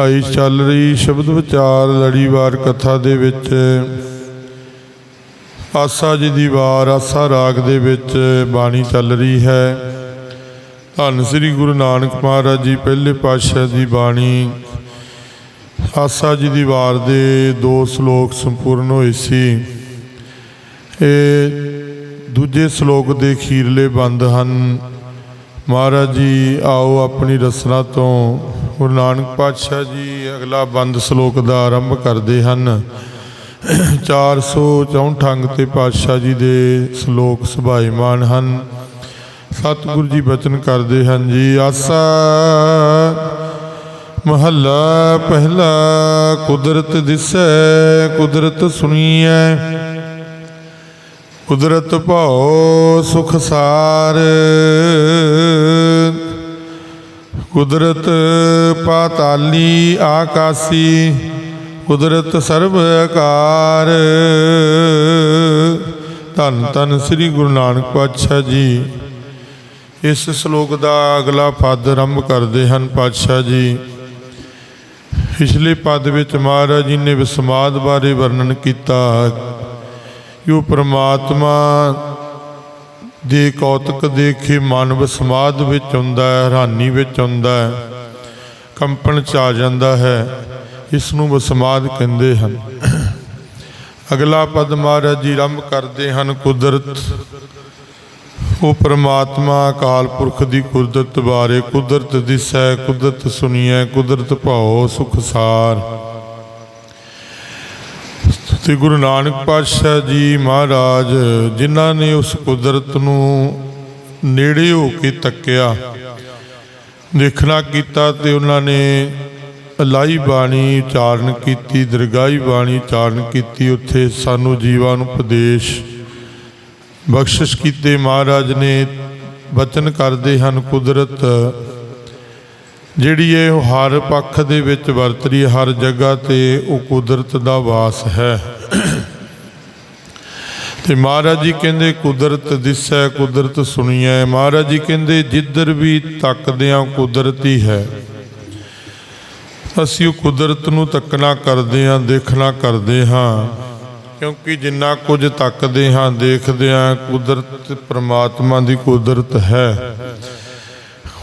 ਆਈ ਚੱਲ ਰਹੀ ਸ਼ਬਦ ਵਿਚਾਰ ਲੜੀਵਾਰ ਕਥਾ ਦੇ ਵਿੱਚ। ਆਸਾ ਜੀ ਦੀ ਵਾਰ, ਆਸਾ ਰਾਗ ਦੇ ਵਿੱਚ ਬਾਣੀ ਚੱਲ ਰਹੀ ਹੈ। ਧੰਨ ਸ੍ਰੀ ਗੁਰੂ ਨਾਨਕ ਮਹਾਰਾਜ ਜੀ, ਪਹਿਲੇ ਪਾਤਸ਼ਾਹ ਦੀ ਬਾਣੀ। ਆਸਾ ਜੀ ਦੀ ਵਾਰ ਦੇ ਦੋ ਸ਼ਲੋਕ ਸੰਪੂਰਨ ਹੋਏ ਸੀ। ਇਹ ਦੂਜੇ ਸ਼ਲੋਕ ਦੇ ਖੀਰਲੇ ਬੰਦ ਹਨ। ਮਹਾਰਾਜ ਜੀ, ਆਓ ਆਪਣੀ ਰਸਨਾ ਤੋਂ ਗੁਰੂ ਨਾਨਕ ਪਾਤਸ਼ਾਹ ਜੀ ਅਗਲਾ ਬੰਦ ਸ਼ਲੋਕ ਦਾ ਆਰੰਭ ਕਰਦੇ ਹਨ। 464 ਅੰਗ ਤੇ ਪਾਤਸ਼ਾਹ ਜੀ ਦੇ ਸ਼ਲੋਕ ਸੁਭਾਈਮਾਨ ਹਨ। ਸਤਿਗੁਰੂ ਜੀ ਬਚਨ ਕਰਦੇ ਹਨ ਜੀ, ਆਸਾ ਮਹੱਲਾ ਪਹਿਲਾ ਕੁਦਰਤ ਦਿਸੈ, ਕੁਦਰਤ ਸੁਣੀਐ। ਕੁਦਰਤ ਭਾਉ ਸੁਖ ਸਾਰ ਕੁਦਰਤ ਪਾਤਾਲੀ ਆਕਾਸੀ, ਕੁਦਰਤ ਸਰਬ ਆਕਾਰ। ਧੰਨ ਧੰਨ ਸ੍ਰੀ ਗੁਰੂ ਨਾਨਕ ਪਾਤਸ਼ਾਹ ਜੀ। ਇਸ ਸ਼ਲੋਕ ਦਾ ਅਗਲਾ ਪਦ ਆਰੰਭ ਕਰਦੇ ਹਨ ਪਾਤਸ਼ਾਹ ਜੀ। ਪਿਛਲੇ ਪਦ ਵਿੱਚ ਮਹਾਰਾਜ ਜੀ ਨੇ ਵਿਸਮਾਦ ਬਾਰੇ ਵਰਣਨ ਕੀਤਾ। ਕਿ ਉਹ ਪ੍ਰਮਾਤਮਾ ਦੇ ਕੌਤਕ ਦੇਖੇ ਮਨ ਵਿਸਮਾਦ ਵਿੱਚ ਹੁੰਦਾ ਹੈ, ਹੈਰਾਨੀ ਵਿੱਚ ਹੁੰਦਾ ਹੈ, ਕੰਪਣ ਚ ਆ ਜਾਂਦਾ ਹੈ ਇਸ ਨੂੰ ਬਸਮਾਦ ਕਹਿੰਦੇ ਹਨ। ਅਗਲਾ ਪਦ ਮਹਾਰਾਜ ਜੀ ਆਰੰਭ ਕਰਦੇ ਹਨ, ਕੁਦਰਤ। ਉਹ ਪ੍ਰਮਾਤਮਾ ਅਕਾਲ ਪੁਰਖ ਦੀ ਕੁਦਰਤ ਬਾਰੇ, ਕੁਦਰਤ ਦਿਸੈ, ਕੁਦਰਤ ਸੁਣੀਐ, ਕੁਦਰਤ ਭਾਉ ਸੁਖਸਾਰ ਤੇ ਗੁਰੂ ਨਾਨਕ ਪਾਤਸ਼ਾਹ ਜੀ ਮਹਾਰਾਜ, ਜਿਨ੍ਹਾਂ ਨੇ ਉਸ ਕੁਦਰਤ ਨੂੰ ਨੇੜੇ ਹੋ ਕੇ ਤੱਕਿਆ, ਦੇਖਣਾ ਕੀਤਾ ਤੇ ਉਹਨਾਂ ਨੇ ਅਲਾਈ ਬਾਣੀ ਉਚਾਰਨ ਕੀਤੀ, ਦਰਗਾਹੀ ਬਾਣੀ ਉਚਾਰਨ ਕੀਤੀ, ਉੱਥੇ ਸਾਨੂੰ ਜੀਵਾਂ ਨੂੰ ਉਪਦੇਸ਼ ਬਖਸ਼ਿਸ਼ ਕੀਤੇ। ਮਹਾਰਾਜ ਨੇ ਵਚਨ ਕਰਦੇ ਹਨ ਕੁਦਰਤ ਜਿਹੜੀ ਇਹ ਹਰ ਪੱਖ ਦੇ ਵਿੱਚ ਵਰਤ ਰਹੀ ਹੈ, ਹਰ ਜਗ੍ਹਾ ਤੇ ਉਹ ਕੁਦਰਤ ਦਾ ਵਾਸ ਹੈ। ਤੇ ਮਹਾਰਾਜ ਜੀ ਕਹਿੰਦੇ ਕੁਦਰਤ ਦਿਸੈ ਕੁਦਰਤ ਸੁਣੀਐ। ਮਹਾਰਾਜ ਜੀ ਕਹਿੰਦੇ ਜਿੱਧਰ ਵੀ ਤੱਕਦੇ ਆ ਕੁਦਰਤ ਹੀ ਹੈ। ਅਸੀਂ ਉਹ ਕੁਦਰਤ ਨੂੰ ਤੱਕਣਾ ਕਰਦੇ ਹਾਂ ਦੇਖਣਾ ਕਰਦੇ ਹਾਂ। ਕਿਉਂਕਿ ਜਿੰਨਾ ਕੁਝ ਤੱਕਦੇ ਹਾਂ ਦੇਖਦੇ ਹਾਂ ਕੁਦਰਤ ਪਰਮਾਤਮਾ ਦੀ ਕੁਦਰਤ ਹੈ।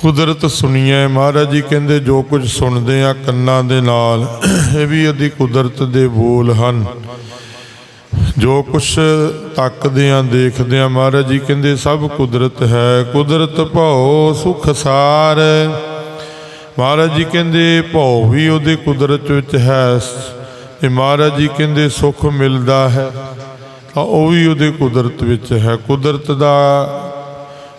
ਕੁਦਰਤ ਸੁਣੀਏ ਮਹਾਰਾਜ ਜੀ ਕਹਿੰਦੇ, ਜੋ ਕੁਝ ਸੁਣਦੇ ਆ ਕੰਨਾਂ ਦੇ ਨਾਲ, ਇਹ ਵੀ ਉਹਦੀ ਕੁਦਰਤ ਦੇ ਬੋਲ ਹਨ। ਜੋ ਕੁਝ ਤੱਕਦੇ ਆ ਦੇਖਦੇ ਆ ਮਹਾਰਾਜ ਜੀ ਕਹਿੰਦੇ, ਸਭ ਕੁਦਰਤ ਹੈ। ਕੁਦਰਤ ਭਉ ਸੁਖ ਸਾਰ। ਮਹਾਰਾਜ ਜੀ ਕਹਿੰਦੇ, ਭਉ ਵੀ ਉਹਦੇ ਕੁਦਰਤ ਵਿੱਚ ਹੈ। ਤੇ ਮਹਾਰਾਜ ਜੀ ਕਹਿੰਦੇ, ਸੁਖ ਮਿਲਦਾ ਹੈ। ਤਾਂ ਉਹ ਵੀ ਉਹਦੇ ਕੁਦਰਤ ਵਿੱਚ ਹੈ। ਕੁਦਰਤ ਦਾ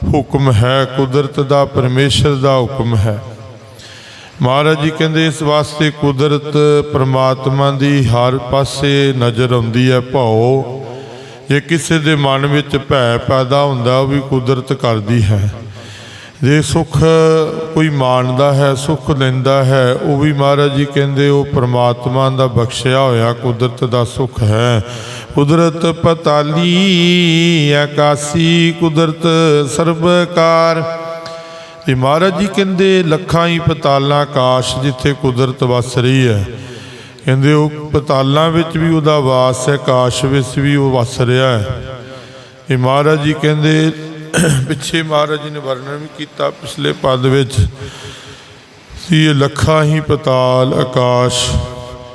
ਹੁਕਮ ਹੈ, ਕੁਦਰਤ ਦਾ, ਪਰਮੇਸ਼ਰ ਦਾ ਹੁਕਮ ਹੈ। ਮਹਾਰਾਜ ਜੀ ਕਹਿੰਦੇ, ਇਸ ਵਾਸਤੇ ਕੁਦਰਤ ਪ੍ਰਮਾਤਮਾ ਦੀ ਹਰ ਪਾਸੇ ਨਜ਼ਰ ਆਉਂਦੀ ਹੈ, ਭਾਉ। ਜੇ ਕਿਸੇ ਦੇ ਮਨ ਵਿੱਚ ਭੈ ਪੈਦਾ ਹੁੰਦਾ, ਉਹ ਵੀ ਕੁਦਰਤ ਕਰਦੀ ਹੈ। ਜੇ ਸੁਖ ਕੋਈ ਮਾਣਦਾ ਹੈ, ਸੁਖ ਲੈਂਦਾ ਹੈ, ਉਹ ਵੀ ਮਹਾਰਾਜ ਜੀ ਕਹਿੰਦੇ ਉਹ ਪ੍ਰਮਾਤਮਾ ਦਾ ਬਖਸ਼ਿਆ ਹੋਇਆ ਕੁਦਰਤ ਦਾ ਸੁਖ ਹੈ। ਕੁਦਰਤ ਪਤਾਲੀ ਆਕਾਸੀ ਕੁਦਰਤ ਸਰਬਕਾਰ। ਤੇ ਮਹਾਰਾਜ ਜੀ ਕਹਿੰਦੇ ਲੱਖਾਂ ਹੀ ਪਤਾਲਾਂ ਆਕਾਸ਼ ਜਿੱਥੇ ਕੁਦਰਤ ਵਸ ਰਹੀ ਹੈ। ਕਹਿੰਦੇ ਉਹ ਪਤਾਲਾਂ ਵਿੱਚ ਵੀ ਉਹਦਾ ਵਾਸ ਹੈ ਆਕਾਸ਼ ਵਿੱਚ ਵੀ ਉਹ ਵਸ ਰਿਹਾ ਹੈ। ਇਹ ਮਹਾਰਾਜ ਜੀ ਕਹਿੰਦੇ ਪਿੱਛੇ ਮਹਾਰਾਜ ਜੀ ਨੇ ਵਰਣਨ ਵੀ ਕੀਤਾ, ਪਿਛਲੇ ਪਦ ਵਿੱਚ, ਸੀ ਇਹ ਲੱਖਾਂ ਹੀ ਪਤਾਲ ਆਕਾਸ਼।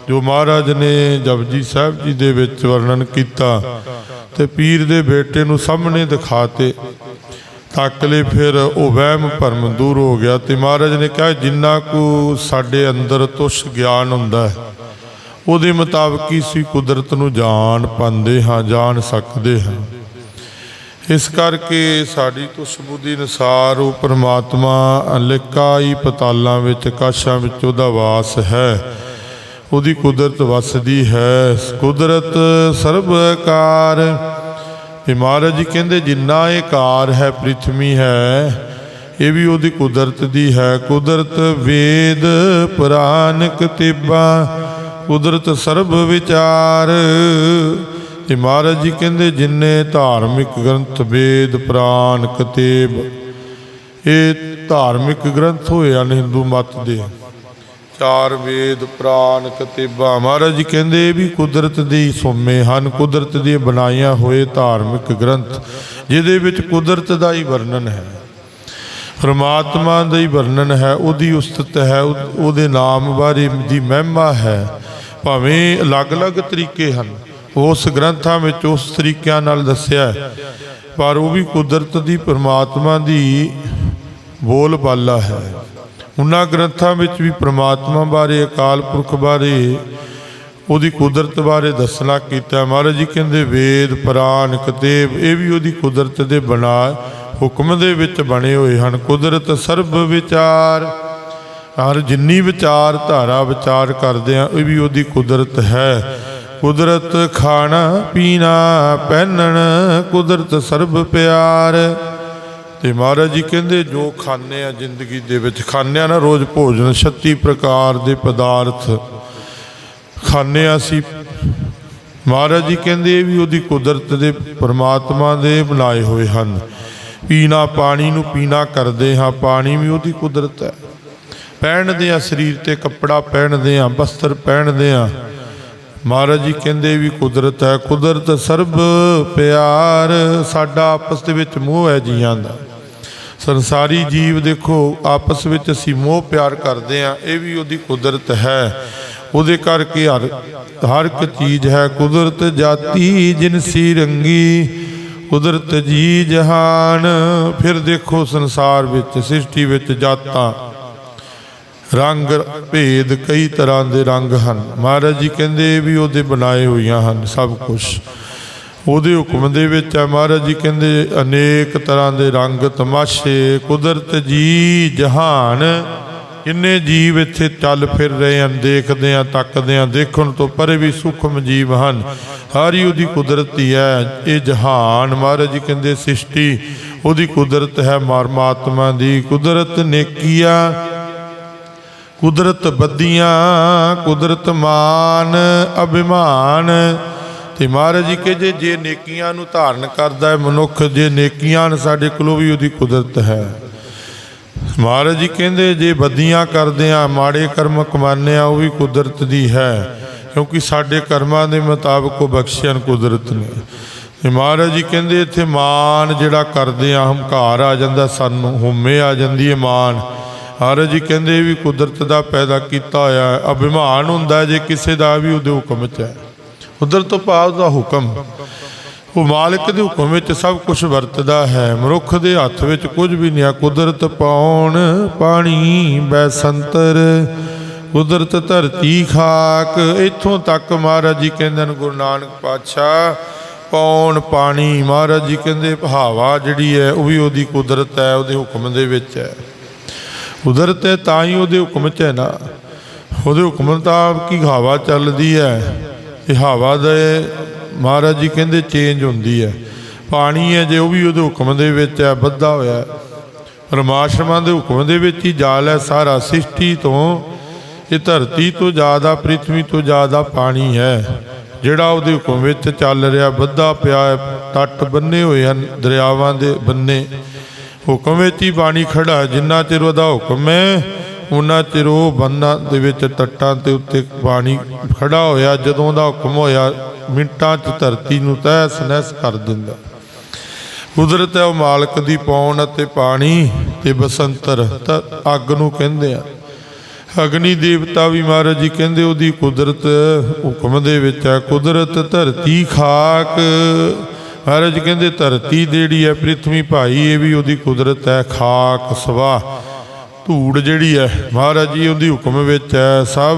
ਜੋ ਮਹਾਰਾਜ ਨੇ ਜਪਜੀ ਸਾਹਿਬ ਜੀ ਦੇ ਵਿੱਚ ਵਰਣਨ ਕੀਤਾ ਤੇ ਪੀਰ ਦੇ ਬੇਟੇ ਨੂੰ ਸਾਹਮਣੇ ਦਿਖਾਤੇ, ਤੱਕ ਲਈ ਫਿਰ ਉਹ ਵਹਿਮ ਭਰਮ ਦੂਰ ਹੋ ਗਿਆ ਤੇ ਮਹਾਰਾਜ ਨੇ ਕਿਹਾ, ਜਿੰਨਾ ਕੁ ਸਾਡੇ ਅੰਦਰ ਤੁਸ਼ ਗਿਆਨ ਹੁੰਦਾ ਹੈ, ਉਹਦੇ ਮੁਤਾਬਕ ਹੀ ਸੀ ਕੁਦਰਤ ਨੂੰ ਜਾਣ ਪਾਉਂਦੇ ਹਾਂ, ਜਾਣ ਸਕਦੇ ਹਾਂ। ਇਸ ਕਰਕੇ ਸਾਡੀ ਤੁਸ ਬੁੱਧੀ ਅਨੁਸਾਰ ਉਹ ਪ੍ਰਮਾਤਮਾ ਅਲਿਕਾਈ ਪਤਾਲਾਂ ਵਿੱਚ ਕਾਸ਼ਾਂ ਵਿੱਚ ਉਹਦਾ ਵਾਸ ਹੈ। ਉਹਦੀ ਕੁਦਰਤ ਵਸਦੀ ਹੈ। ਕੁਦਰਤ ਸਰਬਕਾਰ। ਇਹ ਮਹਾਰਾਜ ਜੀ ਕਹਿੰਦੇ, ਜਿੰਨਾ ਇਹ ਕਾਰ ਹੈ, ਪ੍ਰਿਥਵੀ ਹੈ, ਇਹ ਵੀ ਉਹਦੀ ਕੁਦਰਤ ਦੀ ਹੈ। ਕੁਦਰਤ ਵੇਦ ਪੁਰਾਨ ਕਤਿਬਾ, ਕੁਦਰਤ ਸਰਬ ਵਿਚਾਰ। ਇਹ ਮਹਾਰਾਜ ਜੀ ਕਹਿੰਦੇ, ਜਿੰਨੇ ਧਾਰਮਿਕ ਗ੍ਰੰਥ ਵੇਦ ਪੁਰਾਨ ਕਤੇਬ, ਇਹ ਧਾਰਮਿਕ ਗ੍ਰੰਥ ਹੋਏ ਹਨ ਹਿੰਦੂ ਮਤ ਦੇ। ਚਾਰ ਵੇਦ ਪੁਰਾਨ ਕਤੇਬਾ, ਮਹਾਰਾਜ ਜੀ ਕਹਿੰਦੇ, ਇਹ ਵੀ ਕੁਦਰਤ ਦੀ ਸੋਮੇ ਹਨ। ਕੁਦਰਤ ਦੀ ਬਣਾਈਆਂ ਹੋਏ ਧਾਰਮਿਕ ਗ੍ਰੰਥ, ਜਿਹਦੇ ਵਿੱਚ ਕੁਦਰਤ ਦਾ ਹੀ ਵਰਣਨ ਹੈ। ਪਰਮਾਤਮਾ ਦਾ ਹੀ ਵਰਣਨ ਹੈ, ਉਹਦੀ ਉਸਤਤ ਹੈ, ਉਹ- ਉਹਦੇ ਨਾਮ ਬਾਰੇ ਦੀ ਮਹਿਮਾ ਹੈ। ਭਾਵੇਂ ਅਲੱਗ-ਅਲੱਗ ਤਰੀਕੇ ਹਨ। ਉਸ ਗ੍ਰੰਥਾਂ ਵਿੱਚ ਉਸ ਤਰੀਕਿਆਂ ਨਾਲ ਦੱਸਿਆ ਪਰ ਉਹ ਵੀ ਕੁਦਰਤ ਦੀ, ਪਰਮਾਤਮਾ ਦੀ ਬੋਲ ਬਾਲਾ ਹੈ। ਉਹਨਾਂ ਗ੍ਰੰਥਾਂ ਵਿੱਚ ਵੀ ਪਰਮਾਤਮਾ ਬਾਰੇ, ਅਕਾਲ ਪੁਰਖ ਬਾਰੇ, ਉਹਦੀ ਕੁਦਰਤ ਬਾਰੇ ਦੱਸਣਾ ਕੀਤਾ ਮਹਾਰਾਜ ਜੀ ਕਹਿੰਦੇ, ਵੇਦ, ਪੁਰਾਣ, ਕਤੇਬ, ਇਹ ਵੀ ਉਹਦੀ ਕੁਦਰਤ ਦੇ ਬਣਾ, ਹੁਕਮ ਦੇ ਵਿੱਚ ਬਣੇ ਹੋਏ ਹਨ। ਕੁਦਰਤ ਸਰਬ ਵਿਚਾਰ, ਹਰ ਜਿੰਨੀ ਵਿਚਾਰ ਧਾਰਾ ਵਿਚਾਰ ਕਰਦੇ ਆ, ਇਹ ਵੀ ਉਹਦੀ ਕੁਦਰਤ ਹੈ। ਕੁਦਰਤ ਖਾਣਾ ਪੀਣਾ ਪਹਿਨਣ, ਕੁਦਰਤ ਸਰਬ ਪਿਆਰ। ਤੇ ਮਹਾਰਾਜ ਜੀ ਕਹਿੰਦੇ, ਜੋ ਖਾਂਦੇ ਆ ਜ਼ਿੰਦਗੀ ਦੇ ਵਿੱਚ, ਖਾਂਦੇ ਆ ਨਾ ਰੋਜ਼ ਭੋਜਨ 36 ਪ੍ਰਕਾਰ ਦੇ ਪਦਾਰਥ। ਖਾਂਦੇ ਆ ਅਸੀਂ। ਮਹਾਰਾਜ ਜੀ ਕਹਿੰਦੇ, ਇਹ ਵੀ ਉਹਦੀ ਕੁਦਰਤ ਦੇ ਪਰਮਾਤਮਾ ਦੇ ਬਣਾਏ ਹੋਏ ਹਨ। ਪੀਣਾ ਪਾਣੀ ਨੂੰ ਪੀਣਾ ਕਰਦੇ ਹਾਂ, ਪਾਣੀ ਵੀ ਉਹਦੀ ਕੁਦਰਤ ਹੈ। ਪਹਿਨਦੇ ਆ ਸਰੀਰ ਤੇ ਕੱਪੜਾ, ਪਹਿਨਦੇ ਆ ਬਸਤਰ, ਪਹਿਨਦੇ ਆ। ਮਹਾਰਾਜ ਜੀ ਕਹਿੰਦੇ ਵੀ ਕੁਦਰਤ ਹੈ, ਕੁਦਰਤ ਸਰਬ ਪਿਆਰ, ਸਾਡਾ ਆਪਸ ਦੇ ਵਿੱਚ ਮੋਹ ਹੈ ਜੀਆਂ ਦਾ। ਸੰਸਾਰੀ ਜੀਵ ਦੇਖੋ, ਆਪਸ ਵਿੱਚ ਅਸੀਂ ਮੋਹ ਪਿਆਰ ਕਰਦੇ ਆ ਇਹ ਵੀ ਉਹਦੀ ਕੁਦਰਤ ਹੈ। ਉਹਦੇ ਕਰਕੇ ਹਰ ਹਰ ਇੱਕ ਚੀਜ਼ ਹੈ, ਕੁਦਰਤ ਜਾਤੀ ਜਿਨਸੀ ਰੰਗੀ, ਕੁਦਰਤ ਜੀ ਜਹਾਨ। ਫਿਰ ਦੇਖੋ ਸੰਸਾਰ ਵਿੱਚ, ਸ੍ਰਿਸ਼ਟੀ ਵਿੱਚ ਜਾਤਾਂ। ਰੰਗ ਭੇਦ ਕਈ ਤਰ੍ਹਾਂ ਦੇ ਰੰਗ ਹਨ। ਮਹਾਰਾਜ ਜੀ ਕਹਿੰਦੇ ਵੀ ਉਹਦੇ ਬਣਾਏ ਹੋਈਆਂ ਹਨ ਸਭ ਕੁਝ ਉਹਦੇ ਹੁਕਮ ਦੇ ਵਿੱਚ ਹੈ। ਮਹਾਰਾਜ ਜੀ ਕਹਿੰਦੇ ਅਨੇਕ ਤਰ੍ਹਾਂ ਦੇ ਰੰਗ ਤਮਾਸ਼ੇ, ਕੁਦਰਤ ਜੀ ਜਹਾਨ। ਕਿੰਨੇ ਜੀਵ ਇੱਥੇ ਚੱਲ ਫਿਰ ਰਹੇ ਹਨ, ਦੇਖਦੇ ਆ ਤੱਕਦੇ ਆ ਦੇਖਣ ਤੋਂ ਪਰੇ ਵੀ ਸੂਖਮ ਜੀਵ ਹਨ। ਸਾਰੀ ਉਹਦੀ ਕੁਦਰਤੀ ਹੈ ਇਹ ਜਹਾਨ। ਮਹਾਰਾਜ ਜੀ ਕਹਿੰਦੇ ਸ੍ਰਿਸ਼ਟੀ, ਉਹਦੀ ਕੁਦਰਤ ਹੈ ਪਰਮਾਤਮਾ ਦੀ ਕੁਦਰਤ ਨੇਕੀਆਂ। ਕੁਦਰਤ ਬੱਦੀਆਂ ਕੁਦਰਤ ਮਾਨ, ਅਭਿਮਾਨ। ਤੇ ਮਹਾਰਾਜ ਜੀ ਕਿ ਜੇ ਜੇ ਨੇਕੀਆਂ ਨੂੰ ਧਾਰਨ ਕਰਦਾ ਹੈ ਮਨੁੱਖ, ਜੇ ਨੇਕੀਆਂ ਹਨ ਸਾਡੇ ਕੋਲੋਂ ਵੀ ਉਹਦੀ ਕੁਦਰਤ ਹੈ। ਮਹਾਰਾਜ ਜੀ ਕਹਿੰਦੇ, ਜੇ ਬੱਦੀਆਂ ਕਰਦੇ ਆ ਮਾੜੇ ਕਰਮ ਕਮਾਉਂਦੇ ਆ ਉਹ ਵੀ ਕੁਦਰਤ ਦੀ ਹੈ। ਕਿਉਂਕਿ ਸਾਡੇ ਕਰਮਾਂ ਦੇ ਮੁਤਾਬਕ ਉਹ ਬਖਸ਼ਿਆਨ ਕੁਦਰਤ ਨੇ। ਤੇ ਮਹਾਰਾਜ ਜੀ ਕਹਿੰਦੇ, ਇੱਥੇ ਮਾਨ ਜਿਹੜਾ ਕਰਦੇ ਆ ਹੰਕਾਰ ਆ ਜਾਂਦਾ ਸਾਨੂੰ, ਹੁਮੇ ਆ ਜਾਂਦੀ ਹੈ ਮਾਨ। ਮਹਾਰਾਜ ਜੀ ਕਹਿੰਦੇ ਵੀ ਕੁਦਰਤ ਦਾ ਪੈਦਾ ਕੀਤਾ ਹੋਇਆ ਹੈ। ਅਭਿਮਾਨ ਹੁੰਦਾ ਜੇ ਕਿਸੇ ਦਾ ਵੀ ਉਹਦੇ ਹੁਕਮ 'ਚ ਹੈ। ਉਧਰ ਤੋਂ ਭਾਵ ਦਾ ਹੁਕਮ। ਉਹ ਮਾਲਕ ਦੇ ਹੁਕਮ ਵਿੱਚ ਸਭ ਕੁਝ ਵਰਤਦਾ ਹੈ। ਮਨੁੱਖ ਦੇ ਹੱਥ ਵਿੱਚ ਕੁਝ ਵੀ ਨਹੀਂ ਹੈ। ਕੁਦਰਤ ਪਾਉਣ ਪਾਣੀ ਬੈਸੰਤਰ। ਕੁਦਰਤ ਧਰਤੀ ਖਾਕ। ਇੱਥੋਂ ਤੱਕ ਮਹਾਰਾਜ ਜੀ ਕਹਿੰਦੇ ਨੇ ਗੁਰੂ ਨਾਨਕ ਪਾਤਸ਼ਾਹ ਪੌਣ ਪਾਣੀ। ਮਹਾਰਾਜ ਜੀ ਕਹਿੰਦੇ ਹਵਾ ਜਿਹੜੀ ਹੈ, ਉਹ ਵੀ ਉਹਦੀ ਕੁਦਰਤ ਹੈ, ਉਹਦੇ ਹੁਕਮ ਦੇ ਵਿੱਚ ਹੈ। ਕੁਦਰਤ ਹੈ ਤਾਂ ਹੀ ਉਹਦੇ ਹੁਕਮ 'ਚ ਹੈ ਨਾ। ਉਹਦੇ ਹੁਕਮ ਮੁਤਾਬਕ ਹੀ ਹਵਾ ਚੱਲਦੀ ਹੈ। ਇਹ ਹਵਾ ਦੇ ਮਹਾਰਾਜ ਜੀ ਕਹਿੰਦੇ ਚੇਂਜ ਹੁੰਦੀ ਹੈ। ਪਾਣੀ ਹੈ ਜੇ ਉਹ ਵੀ ਉਹਦੇ ਹੁਕਮ ਦੇ ਵਿੱਚ ਹੈ ਬੱਧਾ ਹੋਇਆ ਹੈ। ਪਰਮਾਸ਼ਰਮਾਂ ਦੇ ਹੁਕਮ ਦੇ ਵਿੱਚ ਹੀ ਜਾਲ ਹੈ ਸਾਰਾ। ਸ੍ਰਿਸ਼ਟੀ ਤੋਂ ਇਹ ਧਰਤੀ ਤੋਂ ਜ਼ਿਆਦਾ, ਪ੍ਰਿਥਵੀ ਤੋਂ ਜ਼ਿਆਦਾ ਪਾਣੀ ਹੈ। ਜਿਹੜਾ ਉਹਦੇ ਹੁਕਮ ਵਿੱਚ ਚੱਲ ਰਿਹਾ ਬੱਧਾ ਪਿਆ ਹੈ। ਤੱਟ ਬੰਨੇ ਹੋਏ ਹਨ, ਦਰਿਆਵਾਂ ਦੇ ਬੰਨੇ। ਹੁਕਮ ਵਿੱਚ ਹੀ ਪਾਣੀ ਖੜਾ, ਜਿੰਨਾ ਚਿਰ ਉਹਦਾ ਹੁਕਮ ਹੈ ਉਹਨਾਂ ਚਿਰ ਉਹ ਬੰਨਾਂ ਦੇ ਵਿੱਚ ਤੱਟਾਂ ਤੇ ਉੱਤੇ ਪਾਣੀ ਖੜਾ ਹੋਇਆ, ਜਦੋਂ ਦਾ ਹੁਕਮ ਹੋਇਆ, ਮਿੰਟਾਂ 'ਚ ਧਰਤੀ ਨੂੰ ਤਹਿਸ ਨਹਿਸ ਕਰ ਦਿੰਦਾ। ਕੁਦਰਤ ਹੈ ਉਹ ਮਾਲਕ ਦੀ ਪੌਣ ਅਤੇ ਪਾਣੀ ਤੇ ਬਸੰਤਰ ਅੱਗ ਨੂੰ ਕਹਿੰਦੇ ਆ। ਅਗਨੀ ਦੇਵਤਾ ਵੀ ਮਹਾਰਾਜ ਜੀ ਕਹਿੰਦੇ, ਉਹਦੀ ਕੁਦਰਤ ਹੁਕਮ ਦੇ ਵਿੱਚ ਹੈ, ਕੁਦਰਤ ਧਰਤੀ ਖਾਕ। ਮਹਾਰਾਜ ਕਹਿੰਦੇ, ਧਰਤੀ ਜਿਹੜੀ ਹੈ, ਪ੍ਰਿਥਵੀ ਭਾਈ, ਇਹ ਵੀ ਉਹਦੀ ਕੁਦਰਤ ਹੈ, ਖਾਕ ਸਵਾ ਧੂੜ ਜਿਹੜੀ ਹੈ, ਮਹਾਰਾਜ ਜੀ, ਉਹਦੀ ਹੁਕਮ ਵਿੱਚ ਹੈ, ਸਭ